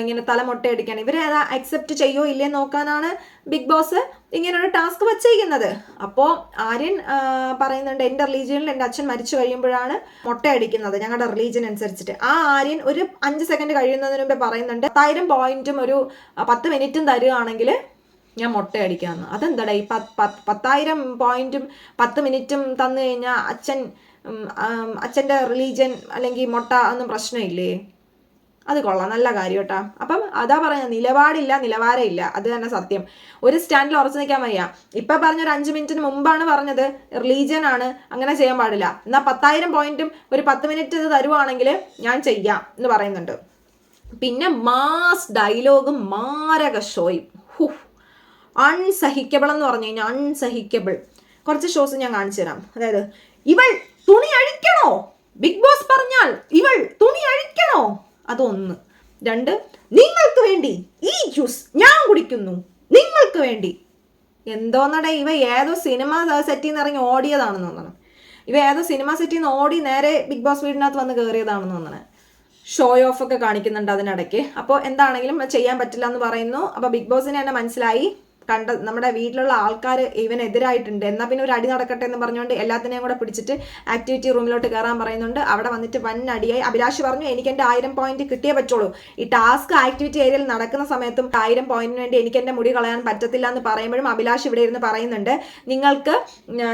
ഇങ്ങനെ തല മുട്ടയടിക്കാൻ. ഇവർ അത് അക്സെപ്റ്റ് ചെയ്യോ ഇല്ലേ നോക്കാനാണ് ബിഗ് ബോസ് ഇങ്ങനൊരു ടാസ്ക് വച്ചിരിക്കുന്നത്. അപ്പോൾ ആര്യൻ പറയുന്നുണ്ട് എന്റെ റിലീജിയനിൽ എന്റെ അച്ഛൻ മരിച്ചു കഴിയുമ്പോഴാണ് മുട്ടയടിക്കുന്നത്. ഞങ്ങളുടെ റിലീജിയൻ അനുസരിച്ചിട്ട്. ആ ആര്യൻ ഒരു അഞ്ച് സെക്കൻഡ് കഴിയുന്നതിന് മുമ്പേ പറയുന്നുണ്ട് പത്തായിരം പോയിന്റും ഒരു പത്ത് മിനിറ്റും തരികയാണെങ്കിൽ ഞാൻ മുട്ടയടിക്കാമെന്ന്. അതെന്താടാ ഈ പത്ത് പത്ത് പത്തായിരം പോയിന്റും പത്ത് മിനിറ്റും തന്നു കഴിഞ്ഞാൽ അച്ഛൻ അച്ഛന്റെ റിലീജിയൻ അല്ലെങ്കിൽ മുട്ട ഒന്നും പ്രശ്നമില്ലേ? അത് കൊള്ളാം നല്ല കാര്യം കേട്ടാ. അപ്പം അതാ പറഞ്ഞ നിലപാടില്ല നിലവാരമില്ല അത് തന്നെ സത്യം. ഒരു സ്റ്റാൻഡിൽ ഉറച്ചു നിൽക്കാൻ വയ്യ. ഇപ്പം പറഞ്ഞ ഒരു അഞ്ച് മിനിറ്റിന് മുമ്പാണ് പറഞ്ഞത് റിലീജിയൻ ആണ് അങ്ങനെ ചെയ്യാൻ പാടില്ല. എന്നാൽ പത്തായിരം പോയിന്റും ഒരു പത്ത് മിനിറ്റ് ഇത് തരുവാണെങ്കിൽ ഞാൻ ചെയ്യാം എന്ന് പറയുന്നുണ്ട്. പിന്നെ മാസ് ഡയലോഗും മാരക ഷോയും ഹു. അൺസഹിക്കബിൾ എന്ന് പറഞ്ഞു കഴിഞ്ഞാൽ അൺസഹിക്കബിൾ കുറച്ച് ഷോസ് ഞാൻ കാണിച്ചു തരാം. അതായത് ഇവൾ തുണി അഴിക്കണോ? ബിഗ് ബോസ് പറഞ്ഞാൽ ഇവൾ തുണി അഴിക്കണോ? അതൊന്ന്. രണ്ട് നിങ്ങൾക്ക് വേണ്ടി ഈ ജ്യൂസ് ഞാൻ കുടിക്കുന്നു. നിങ്ങൾക്ക് വേണ്ടി. എന്തോന്നടേ ഇവ ഏതോ സിനിമ സെറ്റിൽ നിന്ന് ഇറങ്ങി ഓടിയതാണെന്ന് തോന്നണം. ഇവ ഏതോ സിനിമ സെറ്റിൽ നിന്ന് ഓടി നേരെ ബിഗ് ബോസ് വീടിനകത്ത് വന്ന് കയറിയതാണെന്ന് തോന്നണേ. ഷോ ഓഫ് ഒക്കെ കാണിക്കുന്നുണ്ട് അതിനിടയ്ക്ക്. അപ്പോൾ എന്താണെങ്കിലും ചെയ്യാൻ പറ്റില്ല എന്ന് പറയുന്നു അപ്പോൾ ബിഗ് ബോസിന് തന്നെ മനസ്സിലായി. കണ്ട നമ്മുടെ വീട്ടിലുള്ള ആൾക്കാർ ഇവനെതിരായിട്ടുണ്ട് എന്നാൽ പിന്നെ ഒരു അടി നടക്കട്ടെ എന്ന് പറഞ്ഞുകൊണ്ട് എല്ലാത്തിനെയും കൂടെ പിടിച്ചിട്ട് ആക്ടിവിറ്റി റൂമിലോട്ട് കയറാൻ പറയുന്നുണ്ട്. അവിടെ വന്നിട്ട് വൻ അടിയായി. അഭിലാഷ് പറഞ്ഞു എനിക്ക് എന്റെ ആയിരം പോയിന്റ് കിട്ടിയേ പറ്റുള്ളൂ. ഈ ടാസ്ക് ആക്ടിവിറ്റി ഏരിയയിൽ നടക്കുന്ന സമയത്തും ആയിരം പോയിന്റിന് വേണ്ടി എനിക്ക് എന്റെ മുടി കളയാൻ പറ്റത്തില്ല എന്ന് പറയുമ്പോഴും അഭിലാഷ് ഇവിടെ ഇരുന്ന് പറയുന്നുണ്ട്. നിങ്ങൾക്ക്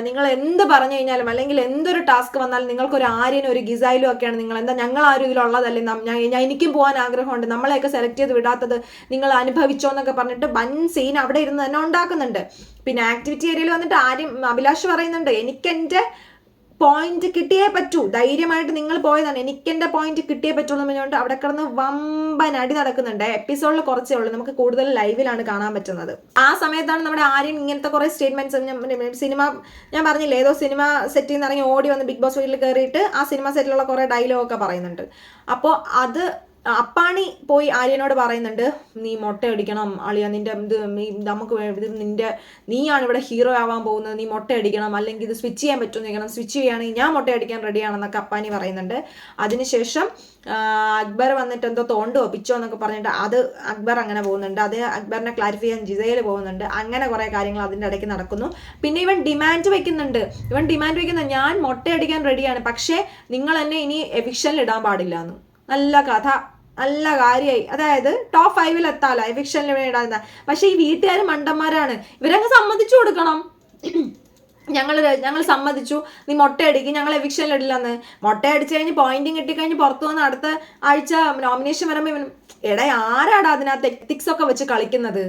നിങ്ങൾ എന്ത് പറഞ്ഞു കഴിഞ്ഞാലും അല്ലെങ്കിൽ എന്തൊരു ടാസ്ക് വന്നാലും നിങ്ങൾക്കൊരു ആര്യനും ഒരു ഗിസൈലും ഒക്കെയാണ് നിങ്ങൾ. എന്താ ഞങ്ങൾ ആരും ഇതിലുള്ളതല്ലേ? ഞാൻ എനിക്കും പോകാൻ ആഗ്രഹമുണ്ട്. നമ്മളെയൊക്കെ സെലക്ട് ചെയ്ത് വിടാത്തത് നിങ്ങൾ അനുഭവിച്ചോ എന്നൊക്കെ പറഞ്ഞിട്ട് വൻ സീൻ അവിടെ ഇരുന്ന് തന്നെ ഉണ്ടാക്കുന്നുണ്ട്. പിന്നെ ആക്ടിവിറ്റി ഏരിയയിൽ വന്നിട്ട് ആര്യം അഭിലാഷ് പറയുന്നുണ്ട് എനിക്ക് എന്റെ പോയിന്റ് കിട്ടിയേ പറ്റൂ. ധൈര്യമായിട്ട് നിങ്ങൾ പോയതാണ്. എനിക്ക് എന്റെ പോയിന്റ് കിട്ടിയേ പറ്റുള്ളൂ പറഞ്ഞുകൊണ്ട് അവിടെ കിടന്ന് വമ്പൻ അടി നടക്കുന്നുണ്ട്. എപ്പിസോഡിൽ കുറച്ചേ ഉള്ളൂ. നമുക്ക് കൂടുതൽ ലൈവിലാണ് കാണാൻ പറ്റുന്നത്. ആ സമയത്താണ് നമ്മുടെ ആര്യൻ ഇങ്ങനത്തെ കുറേ സ്റ്റേറ്റ്മെന്റ്സ് സിനിമ ഞാൻ പറഞ്ഞില്ലേ ഏതോ സിനിമ സെറ്റിൽ നിന്ന് ഇറങ്ങി ഓടി വന്ന് ബിഗ് ബോസ് വീട്ടിൽ കയറിയിട്ട് ആ സിനിമ സെറ്റിലുള്ള കുറേ ഡയലോഗ് ഒക്കെ പറയുന്നുണ്ട്. അപ്പോൾ അത് അപ്പാണി പോയി ആര്യനോട് പറയുന്നുണ്ട് നീ മുട്ട അടിക്കണം അളിയ നിന്റെ ഇത് നമുക്ക് ഇത് നിന്റെ നീയാണ് ഇവിടെ ഹീറോ ആവാൻ പോകുന്നത് നീ മുട്ട അടിക്കണം അല്ലെങ്കിൽ ഇത് സ്വിച്ച് ചെയ്യാൻ പറ്റുമെന്ന് ചോദിക്കണം. സ്വിച്ച് ചെയ്യുകയാണെങ്കിൽ ഞാൻ മുട്ട അടിക്കാൻ റെഡിയാണെന്നൊക്കെ അപ്പാനി പറയുന്നുണ്ട്. അതിനുശേഷം അക്ബർ വന്നിട്ട് എന്തോ തോണ്ടോ പിച്ചോ എന്നൊക്കെ പറഞ്ഞിട്ട് അത് അക്ബർ അങ്ങനെ പോകുന്നുണ്ട്. അത് അക്ബറിനെ ക്ലാരിഫൈ ചെയ്യാൻ ജിസയിൽ പോകുന്നുണ്ട്. അങ്ങനെ കുറേ കാര്യങ്ങൾ അതിന്റെ ഇടയ്ക്ക് നടക്കുന്നു. പിന്നെ ഇവൻ ഡിമാൻഡ് വെക്കുന്നുണ്ട്. ഇവൻ ഡിമാൻഡ് വെക്കുന്ന ഞാൻ മുട്ടയടിക്കാൻ റെഡിയാണ് പക്ഷേ നിങ്ങൾ എന്നെ ഇനി എവിക്ഷനിൽ ഇടാൻ പാടില്ല എന്ന്. നല്ല കഥ. നല്ല കാര്യമായി അതായത് ടോപ്പ് ഫൈവിൽ എത്താലോ എവിക്ഷനിൽ ഇടാൻ പക്ഷെ ഈ വീട്ടുകാർ മണ്ടന്മാരാണ്. ഇവരങ്ങ് സമ്മതിച്ചു കൊടുക്കണം. ഞങ്ങൾ ഞങ്ങൾ സമ്മതിച്ചു. നീ മുട്ടയടിക്കും ഞങ്ങൾ എവിക്ഷനിൽ ഇടില്ലെന്ന്. മൊട്ടയടിച്ച് കഴിഞ്ഞ് പോയിന്റിങ് കിട്ടിക്കഴിഞ്ഞ് പുറത്തു വന്ന് അടുത്ത ആഴ്ച നോമിനേഷൻ വരുമ്പോൾ ഇവൻ എടാ ആരാടാ അതിനകത്ത് എത്തിക്സ് ഒക്കെ വെച്ച് കളിക്കുന്നത്?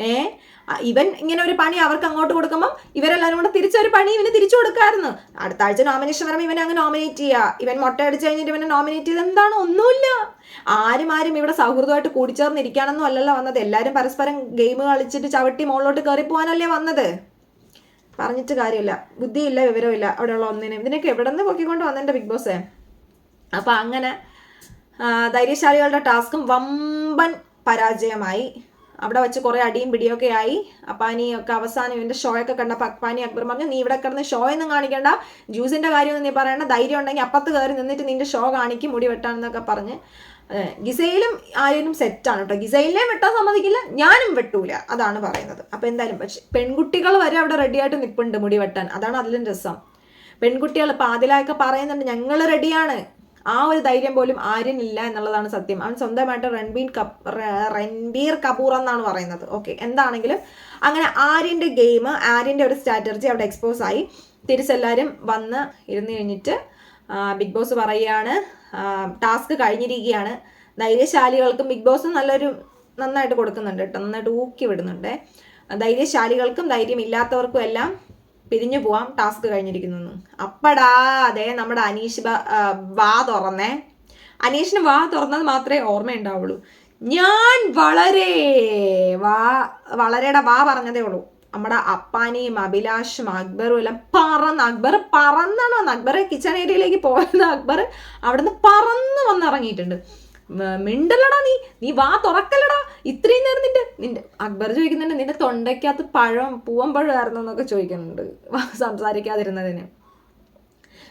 ഏ? ആ, ഇവൻ ഇങ്ങനെ ഒരു പണി അവർക്ക് അങ്ങോട്ട് കൊടുക്കുമ്പോൾ ഇവരെല്ലാവരും കൂടെ തിരിച്ചൊരു പണി ഇവന് തിരിച്ചു കൊടുക്കായിരുന്നു. അടുത്ത ആഴ്ച നോമിനേഷൻ വരുമ്പോൾ ഇവനെ അങ്ങ് നോമിനേറ്റ് ചെയ്യുക ഇവൻ മുട്ട അടിച്ച് കഴിഞ്ഞിട്ട് ഇവനെ നോമിനേറ്റ് ചെയ്ത് എന്താണ്? ഒന്നുമില്ല. ആരും ആരും ഇവിടെ സൗഹൃദമായിട്ട് കൂടിച്ചേർന്നിരിക്കാനൊന്നും അല്ലല്ലോ വന്നത്. എല്ലാവരും പരസ്പരം ഗെയിം കളിച്ചിട്ട് ചവിട്ടി മുകളിലോട്ട് കയറി പോകാനല്ലേ വന്നത്. പറഞ്ഞിട്ട് കാര്യമില്ല. ബുദ്ധിയില്ല വിവരമില്ല അവിടെയുള്ള ഒന്നിനും. ഇതിനൊക്കെ എവിടെ നിന്ന് പൊക്കിക്കൊണ്ട് വന്നിട്ട് ബിഗ് ബോസ് അപ്പം അങ്ങനെ ധൈര്യശാലികളുടെ ടാസ്കും വമ്പൻ പരാജയമായി. അവിടെ വെച്ച് കുറേ അടിയും പിടിയൊക്കെ ആയി. അപ്പാനി ഒക്കെ അവസാനം ഷോ ഒക്കെ കണ്ടപ്പോൾ അപ്പാനി അക്ബർ പറഞ്ഞു നീ ഇവിടെ കിടന്ന് ഷോ ഒന്നും കാണിക്കണ്ട. ജ്യൂസിന്റെ കാര്യമൊന്നും നീ പറയണ്ട. ധൈര്യം ഉണ്ടെങ്കിൽ അപ്പത്ത് കയറി നിന്നിട്ട് നിന്റെ ഷോ കാണിക്കും മുടി വെട്ടാണെന്നൊക്കെ പറഞ്ഞ്. ഗിസയിലും ആര്യനും സെറ്റാണ് കേട്ടോ ഗിസയിലിനെ വെട്ടാൻ സമ്മതിക്കില്ല ഞാനും വെട്ടൂല അതാണ് പറയുന്നത്. അപ്പോൾ എന്തായാലും പക്ഷെ പെൺകുട്ടികൾ വരെ അവിടെ റെഡിയായിട്ട് നിൽപ്പുണ്ട് മുടി വെട്ടാൻ. അതാണ് അതിലും രസം. പെൺകുട്ടികൾ ഇപ്പൊ ആദിലൊക്കെ പറയുന്നുണ്ട് ഞങ്ങൾ റെഡിയാണ് ആ ഒരു ധൈര്യം പോലും ആര്യനില്ല എന്നുള്ളതാണ് സത്യം. അവൻ സ്വന്തമായിട്ട് റൺബീർ കപ് രൺബീർ കപൂർ എന്നാണ് പറയുന്നത്. ഓക്കെ എന്താണെങ്കിലും അങ്ങനെ ആര്യന്റെ ഗെയിം ആര്യന്റെ ഒരു സ്ട്രാറ്റജി അവിടെ എക്സ്പോസ് ആയി. തിരിച്ചെല്ലാവരും വന്ന് ഇരുന്ന് കഴിഞ്ഞിട്ട് ബിഗ് ബോസ് പറയുകയാണ് ടാസ്ക് കഴിഞ്ഞിരിക്കുകയാണ്. ധൈര്യശാലികൾക്കും ബിഗ് ബോസ് നല്ലൊരു നന്നായിട്ട് കൊടുക്കുന്നുണ്ട് കേട്ടോ. നന്നായിട്ട് ഊക്കി വിടുന്നുണ്ട് ധൈര്യശാലികൾക്കും ധൈര്യമില്ലാത്തവർക്കും എല്ലാം പിരിഞ്ഞു പോവാം ടാസ്ക് കഴിഞ്ഞിരിക്കുന്നു. അപ്പടാ അതെ നമ്മുടെ അനീഷ് വാ തുറന്നേ. അനീഷിന് വാ തുറന്നത് മാത്രമേ ഓർമ്മയുണ്ടാവുള്ളൂ. ഞാൻ വളരെ വാ വളരെയുടെ വാ പറഞ്ഞതേ ഉള്ളൂ. നമ്മുടെ അപ്പാനിയും അഭിലാഷും അക്ബറും എല്ലാം പറന്ന് അക്ബർ പറന്നാണ്? അക്ബർ കിച്ചൺ ഏരിയയിലേക്ക് പോയത് അക്ബർ അവിടുന്ന് പറന്ന് വന്നിറങ്ങിയിട്ടുണ്ട്. മിണ്ടല്ലടാ നീ. നീ വാ തുറക്കല്ലടാ. ഇത്രയും നേരം നിന്റെ നിന്റെ അക്ബർ ചോദിക്കുന്നുണ്ട് നിന്റെ തൊണ്ടയ്ക്കകത്ത് പഴം പൂവൻ പഴമായിരുന്നു എന്നൊക്കെ ചോദിക്കുന്നുണ്ട്. സംസാരിക്കാതിരുന്നതിന്.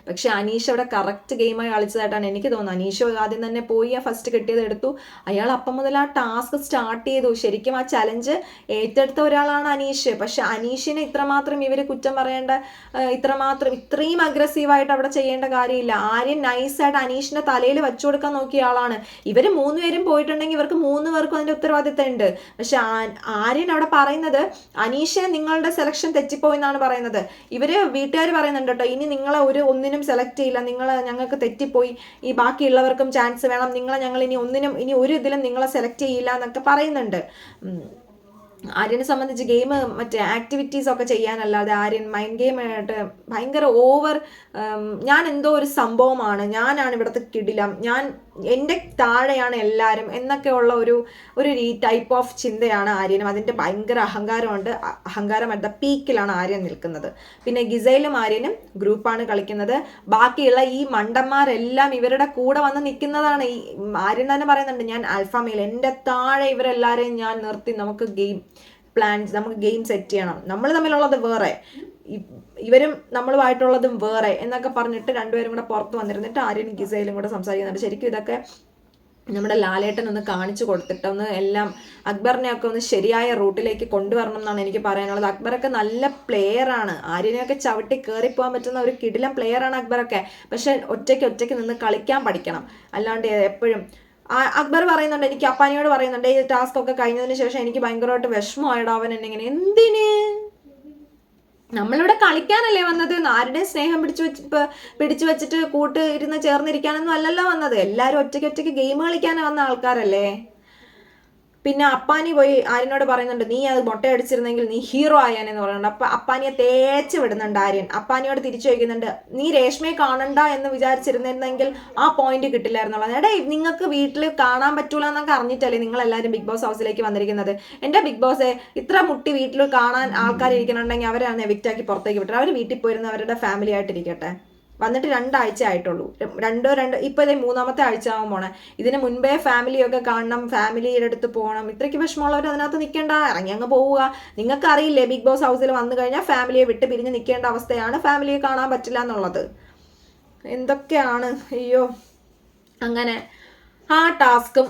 പക്ഷെ അനീഷ് അവിടെ കറക്റ്റ് ഗെയിമായി കളിച്ചതായിട്ടാണ് എനിക്ക് തോന്നുന്നത്. അനീഷ് ആദ്യം തന്നെ പോയി ആ ഫസ്റ്റ് കിട്ടിയത് എടുത്തു. അയാൾ അപ്പം മുതൽ ആ ടാസ്ക് സ്റ്റാർട്ട് ചെയ്തു. ശരിക്കും ആ ചലഞ്ച് ഏറ്റെടുത്ത ഒരാളാണ് അനീഷ്. പക്ഷെ അനീഷിനെ ഇത്രമാത്രം ഇവർ കുറ്റം പറയേണ്ട ഇത്രമാത്രം ഇത്രയും അഗ്രസീവായിട്ട് അവിടെ ചെയ്യേണ്ട കാര്യമില്ല. ആര്യൻ നൈസായിട്ട് അനീഷിന്റെ തലയിൽ വെച്ചു കൊടുക്കാൻ നോക്കിയ ആളാണ്. ഇവർ മൂന്നുപേരും പോയിട്ടുണ്ടെങ്കിൽ ഇവർക്ക് മൂന്ന് പേർക്കും അതിന്റെ ഉത്തരവാദിത്തം ഉണ്ട് പക്ഷെ ആര്യൻ അവിടെ പറയുന്നത് അനീഷിനെ നിങ്ങളുടെ സെലക്ഷൻ തെറ്റിപ്പോയി എന്നാണ് പറയുന്നത്. ഇവർ വീട്ടുകാർ പറയുന്നുണ്ട് കേട്ടോ ഇനി നിങ്ങളെ ഒരു ഒന്നിനും സെലക്ട് ചെയ്യില്ല. നിങ്ങൾ ഞങ്ങൾക്ക് തെറ്റിപ്പോയി. ഈ ബാക്കിയുള്ളവർക്കും ചാൻസ് വേണം. നിങ്ങളെ ഞങ്ങൾ ഇനി ഒന്നിനും ഇനി ഒരു ഇതിലും നിങ്ങളെ സെലക്ട് ചെയ്യില്ല എന്നൊക്കെ പറയുന്നുണ്ട്. ആര്യനെ സംബന്ധിച്ച് ഗെയിം മറ്റേ ആക്ടിവിറ്റീസ് ഒക്കെ ചെയ്യാനല്ലാതെ ആര്യൻ മൈൻഡ് ഗെയിം ആയിട്ട് ഭയങ്കര ഓവർ ഞാൻ എന്തോ ഒരു സംഭവമാണ്. ഞാനാണ് ഇവിടുത്തെ കിടിലം. ഞാൻ എന്റെ താഴെയാണ് എല്ലാവരും എന്നൊക്കെയുള്ള ഒരു ഒരു ഈ ടൈപ്പ് ഓഫ് ചിന്തയാണ് ആര്യനും. അതിന്റെ ഭയങ്കര അഹങ്കാരമുണ്ട്. അഹങ്കാരം അറ്റ് ദ പീക്കിലാണ് ആര്യൻ നിൽക്കുന്നത്. പിന്നെ ഗിസയിലും ആര്യനും ഗ്രൂപ്പാണ് കളിക്കുന്നത്. ബാക്കിയുള്ള ഈ മണ്ടന്മാരെല്ലാം ഇവരുടെ കൂടെ വന്ന് നിൽക്കുന്നതാണ് ഈ ആര്യൻ തന്നെ പറയുന്നുണ്ട് ഞാൻ അൽഫാമയിൽ എന്റെ താഴെ ഇവരെല്ലാവരെയും ഞാൻ നിർത്തി. നമുക്ക് ഗെയിം പ്ലാൻസ് നമുക്ക് ഗെയിം സെറ്റ് ചെയ്യണം. നമ്മൾ തമ്മിലുള്ളത് വേറെ. ഇവരും നമ്മളുമായിട്ടുള്ളതും വേറെ എന്നൊക്കെ പറഞ്ഞിട്ട് രണ്ടുപേരും കൂടെ പുറത്ത് വന്നിരുന്നിട്ട് ആര്യനും ഗിസയിലും കൂടെ സംസാരിക്കുന്നുണ്ട്. ശരിക്കും ഇതൊക്കെ നമ്മുടെ ലാലേട്ടൻ ഒന്ന് കാണിച്ചു കൊടുത്തിട്ട് ഒന്ന് എല്ലാം അക്ബറിനെ ഒക്കെ ഒന്ന് ശരിയായ റൂട്ടിലേക്ക് കൊണ്ടുവരണം എന്നാണ് എനിക്ക് പറയാനുള്ളത്. അക്ബറൊക്കെ നല്ല പ്ലെയർ ആണ്. ആര്യനെയൊക്കെ ചവിട്ടി കയറി പോകാൻ പറ്റുന്ന ഒരു കിടിലം പ്ലെയർ ആണ് അക്ബറൊക്കെ. പക്ഷെ ഒറ്റയ്ക്ക് ഒറ്റയ്ക്ക് നിന്ന് കളിക്കാൻ പഠിക്കണം. അല്ലാണ്ട് എപ്പോഴും അക്ബർ പറയുന്നുണ്ട് എനിക്ക് അപ്പാനിയോട് പറയുന്നുണ്ട് ഈ ടാസ്ക് ഒക്കെ കഴിഞ്ഞതിന് ശേഷം എനിക്ക് ഭയങ്കരമായിട്ട് വിഷമമായിടാവൻ അവൻ എന്നെ ഇങ്ങനെ എന്തിന്? നമ്മളിവിടെ കളിക്കാനല്ലേ വന്നത്? ആരുടെയും സ്നേഹം പിടിച്ചു വെച്ച് പിടിച്ചു വെച്ചിട്ട് കൂട്ട് ഇരുന്ന് ചേർന്നിരിക്കാനൊന്നും അല്ലല്ലോ വന്നത്. എല്ലാവരും ഒറ്റയ്ക്ക് ഒറ്റയ്ക്ക് ഗെയിം കളിക്കാൻ വന്ന ആൾക്കാരല്ലേ? പിന്നെ അപ്പാനി പോയി ആര്യനോട് പറയുന്നുണ്ട് നീ അത് മുട്ടയടിച്ചിരുന്നെങ്കിൽ നീ ഹീറോ ആയാനെന്ന് പറയുന്നുണ്ട്. അപ്പൊ അപ്പാനിയെ തേച്ച് വിടുന്നുണ്ട് ആര്യൻ. അപ്പാനിയോട് തിരിച്ചു ചോദിക്കുന്നുണ്ട് നീ രേഷ്മയെ കാണണ്ട എന്ന് വിചാരിച്ചിരുന്നെങ്കിൽ ആ പോയിന്റ് കിട്ടില്ലായിരുന്നുള്ളത് എടേ നിങ്ങൾക്ക് വീട്ടിൽ കാണാൻ പറ്റൂല എന്നൊക്കെ അറിഞ്ഞിട്ടല്ലേ നിങ്ങൾ എല്ലാവരും ബിഗ് ബോസ് ഹൗസിലേക്ക് വന്നിരിക്കുന്നത്. എന്റെ ബിഗ് ബോസെ ഇത്ര മുട്ടി വീട്ടിൽ കാണാൻ ആൾക്കാർ ഇരിക്കണുണ്ടെങ്കിൽ അവരാണ് വിറ്റാക്കി പുറത്തേക്ക് വിട്ടത് അവർ വീട്ടിൽ പോയിരുന്ന അവരുടെ ഫാമിലി ആയിട്ടിരിക്കട്ടെ. വന്നിട്ട് രണ്ടാഴ്ച ആയിട്ടുള്ളൂ. രണ്ടോ രണ്ടോ ഇപ്പൊ ഇതേ മൂന്നാമത്തെ ആഴ്ച ആവാൻ പോണേ. ഇതിന് മുൻപേ ഫാമിലിയൊക്കെ കാണണം ഫാമിലിയുടെ അടുത്ത് പോകണം ഇത്രയ്ക്ക് വിഷമമുള്ളവർ അതിനകത്ത് നിൽക്കേണ്ട ഇറങ്ങി അങ്ങ് പോവുക. നിങ്ങൾക്ക് അറിയില്ലേ ബിഗ് ബോസ് ഹൗസിൽ വന്നു കഴിഞ്ഞാൽ ഫാമിലിയെ വിട്ട് പിരിഞ്ഞ് നിൽക്കേണ്ട അവസ്ഥയാണ് ഫാമിലിയെ കാണാൻ പറ്റില്ല എന്നുള്ളത്. എന്തൊക്കെയാണ്? അയ്യോ. അങ്ങനെ ആ ടാസ്കും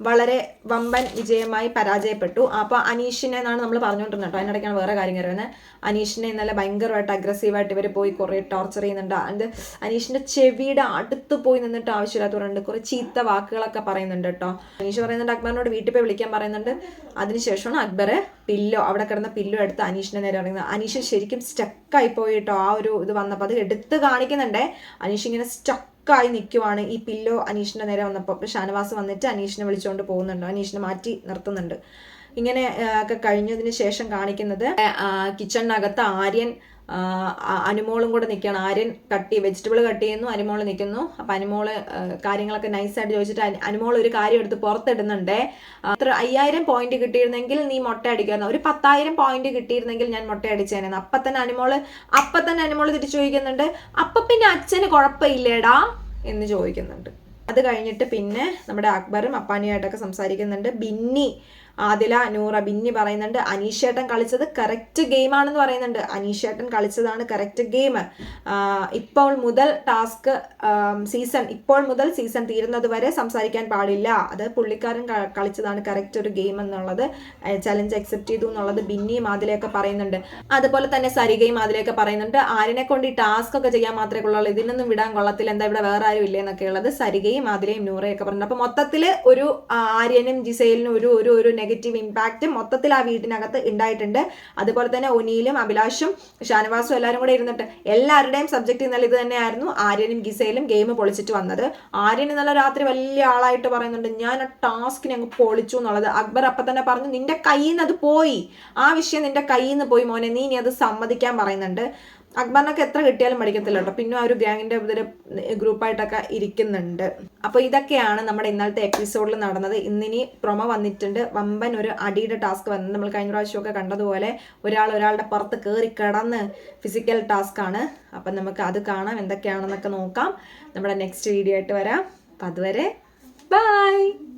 വളരെ വമ്പൻ വിജയമായി പരാജയപ്പെട്ടു. അപ്പോൾ അനീഷിനെ എന്നാണ് നമ്മൾ പറഞ്ഞുകൊണ്ടിരുന്നത് കേട്ടോ. അതിനിടയ്ക്കാണ് വേറെ കാര്യം കയറി വന്നത് അനീഷിനെ ഇന്നലെ ഭയങ്കരമായിട്ട് അഗ്രസീവായിട്ട് ഇവർ പോയി കുറേ ടോർച്ചർ ചെയ്യുന്നുണ്ട്. അത് അനീഷിന്റെ ചെവിയുടെ അടുത്ത് പോയി നിന്നിട്ട് ആവശ്യമില്ലാത്തവരുണ്ട് കുറേ ചീത്ത വാക്കുകളൊക്കെ പറയുന്നുണ്ട് കേട്ടോ. അനീഷ് പറയുന്നുണ്ട് അക്ബറിനോട് വീട്ടിൽ പോയി വിളിക്കാൻ പറയുന്നുണ്ട്. അതിനുശേഷമാണ് അക്ബർ പില്ലോ അവിടെ കിടന്ന പില്ലോ എടുത്ത് അനീഷിനെ നേരെ പറയുന്നത് അനീഷ് ശരിക്കും സ്റ്റക്കായി പോയി കേട്ടോ. ആ ഒരു ഇത് വന്നപ്പോൾ അത് എടുത്ത് കാണിക്കുന്നുണ്ടേ. അനീഷ് ഇങ്ങനെ സ്റ്റക്ക് ായി നിൽക്കുവാണ് ഈ പില്ലോ അനീഷിന്റെ നേരെ വന്നപ്പോൾ അപ്പോൾ ഷാനവാസ് വന്നിട്ട് അനീഷിനെ വിളിച്ചുകൊണ്ട് പോകുന്നുണ്ട്. അനീഷിനെ മാറ്റി നിർത്തുന്നുണ്ട്. ഇങ്ങനെ ഒക്കെ കഴിഞ്ഞതിന് ശേഷം കാണിക്കുന്നത് കിച്ചണിനകത്ത് ആര്യൻ അനുമോളും കൂടെ നിൽക്കുകയാണ്. ആര്യൻ കട്ട് വെജിറ്റബിൾ കട്ട് ചെയ്യുന്നു അനുമോൾ നിൽക്കുന്നു. അപ്പം അനുമോൾ കാര്യങ്ങളൊക്കെ നൈസായിട്ട് ചോദിച്ചിട്ട് അനു- അനുമോൾ ഒരു കാര്യം എടുത്ത് പുറത്തിടുന്നുണ്ട്. അത്ര അയ്യായിരം പോയിന്റ് കിട്ടിയിരുന്നെങ്കിൽ നീ മുട്ട അടിക്കായിരുന്നു ഒരു പത്തായിരം പോയിന്റ് കിട്ടിയിരുന്നെങ്കിൽ ഞാൻ മുട്ട അടിച്ചേനെന്ന്. അപ്പം തന്നെ അനുമോൾ അപ്പം തന്നെ അനുമോൾ തിരിച്ചു ചോദിക്കുന്നുണ്ട് അപ്പം പിന്നെ അച്ഛന് കുഴപ്പമില്ലേടാ? എന്ന് ചോദിക്കുന്നുണ്ട്. അത് കഴിഞ്ഞിട്ട് പിന്നെ നമ്മുടെ അക്ബറും അപ്പാനിയായിട്ടൊക്കെ സംസാരിക്കുന്നുണ്ട്. ബിന്നി ആദില നൂറ ബിന്നി പറയുന്നുണ്ട് അനീഷേട്ടൻ കളിച്ചത് കറക്റ്റ് ഗെയിമാണെന്ന് പറയുന്നുണ്ട്. അനീഷേട്ടൻ കളിച്ചതാണ് കറക്റ്റ് ഗെയിം ഇപ്പോൾ മുതൽ ടാസ്ക് സീസൺ ഇപ്പോൾ മുതൽ സീസൺ തീരുന്നത് വരെ സംസാരിക്കാൻ പാടില്ല. അത് പുള്ളിക്കാരൻ കളിച്ചതാണ് കറക്റ്റ് ഒരു ഗെയിം എന്നുള്ളത് ചലഞ്ച് അക്സെപ്റ്റ് ചെയ്തു എന്നുള്ളത് ബിന്നിയും ആദിലയൊക്കെ പറയുന്നുണ്ട്. അതുപോലെ തന്നെ സരികയും ആദിലയൊക്കെ പറയുന്നുണ്ട് ആരിനെ കൊണ്ട് ഈ ടാസ്ക് ഒക്കെ ചെയ്യാൻ മാത്രമേ കൊള്ളുള്ളൂ ഇതിനൊന്നും വിടാൻ കൊള്ളത്തില്ല എന്താ ഇവിടെ വേറെ ആരും ഇല്ലേ എന്നൊക്കെ ഉള്ളത് സരികയും ആദിലയും നൂറയൊക്കെ പറഞ്ഞിട്ടുണ്ട് അപ്പൊ മൊത്തത്തിൽ ഒരു ആര്യനും ജിസയിലിനും ഒരു ഒരു ഒരു നെഗറ്റീവ് ഇമ്പാക്റ്റ് മൊത്തത്തിൽ ആ വീടിനകത്ത് ഉണ്ടായിട്ടുണ്ട്. അതുപോലെ തന്നെ ഒനിയിലും അഭിലാഷും ഷാനവാസും എല്ലാവരും കൂടെ ഇരുന്നിട്ട് എല്ലാവരുടെയും സബ്ജക്റ്റ് ഇന്നലെ ഇത് തന്നെയായിരുന്നു. ആര്യനും ഗിസയിലും ഗെയിം പൊളിച്ചിട്ട് വന്നത്. ആര്യൻ ഇന്നലെ രാത്രി വലിയ ആളായിട്ട് പറയുന്നുണ്ട് ഞാൻ ആ ടാസ്കിനെ അങ്ങ് പൊളിച്ചു എന്നുള്ളത്. അക്ബർ അപ്പം തന്നെ പറഞ്ഞു നിന്റെ കയ്യിൽ നിന്ന് അത് പോയി. ആ വിഷയം നിന്റെ കയ്യിൽ നിന്ന് പോയി മോനെ. നീ ഇനി അത് സമ്മതിക്കാൻ പറയുന്നുണ്ട്. അക്ബറിനൊക്കെ എത്ര കിട്ടിയാലും പഠിക്കത്തില്ല കേട്ടോ. പിന്നെ ആ ഒരു ഗ്യാങ്ങിന്റെ ഇതിൽ ഗ്രൂപ്പായിട്ടൊക്കെ ഇരിക്കുന്നുണ്ട്. അപ്പോൾ ഇതൊക്കെയാണ് നമ്മുടെ ഇന്നലത്തെ എപ്പിസോഡിൽ നടന്നത്. ഇന്നിനി പ്രൊമോ വന്നിട്ടുണ്ട്. വമ്പൻ ഒരു അടിയുടെ ടാസ്ക് വന്നത്. നമ്മൾ കഴിഞ്ഞ പ്രാവശ്യമൊക്കെ കണ്ടതുപോലെ ഒരാൾ ഒരാളുടെ പുറത്ത് കയറി കിടന്ന് ഫിസിക്കൽ ടാസ്ക് ആണ്. അപ്പം നമുക്ക് അത് കാണാം. എന്തൊക്കെയാണെന്നൊക്കെ നോക്കാം. നമ്മുടെ നെക്സ്റ്റ് വീഡിയോ ആയിട്ട് വരാം. അപ്പം അതുവരെ ബൈ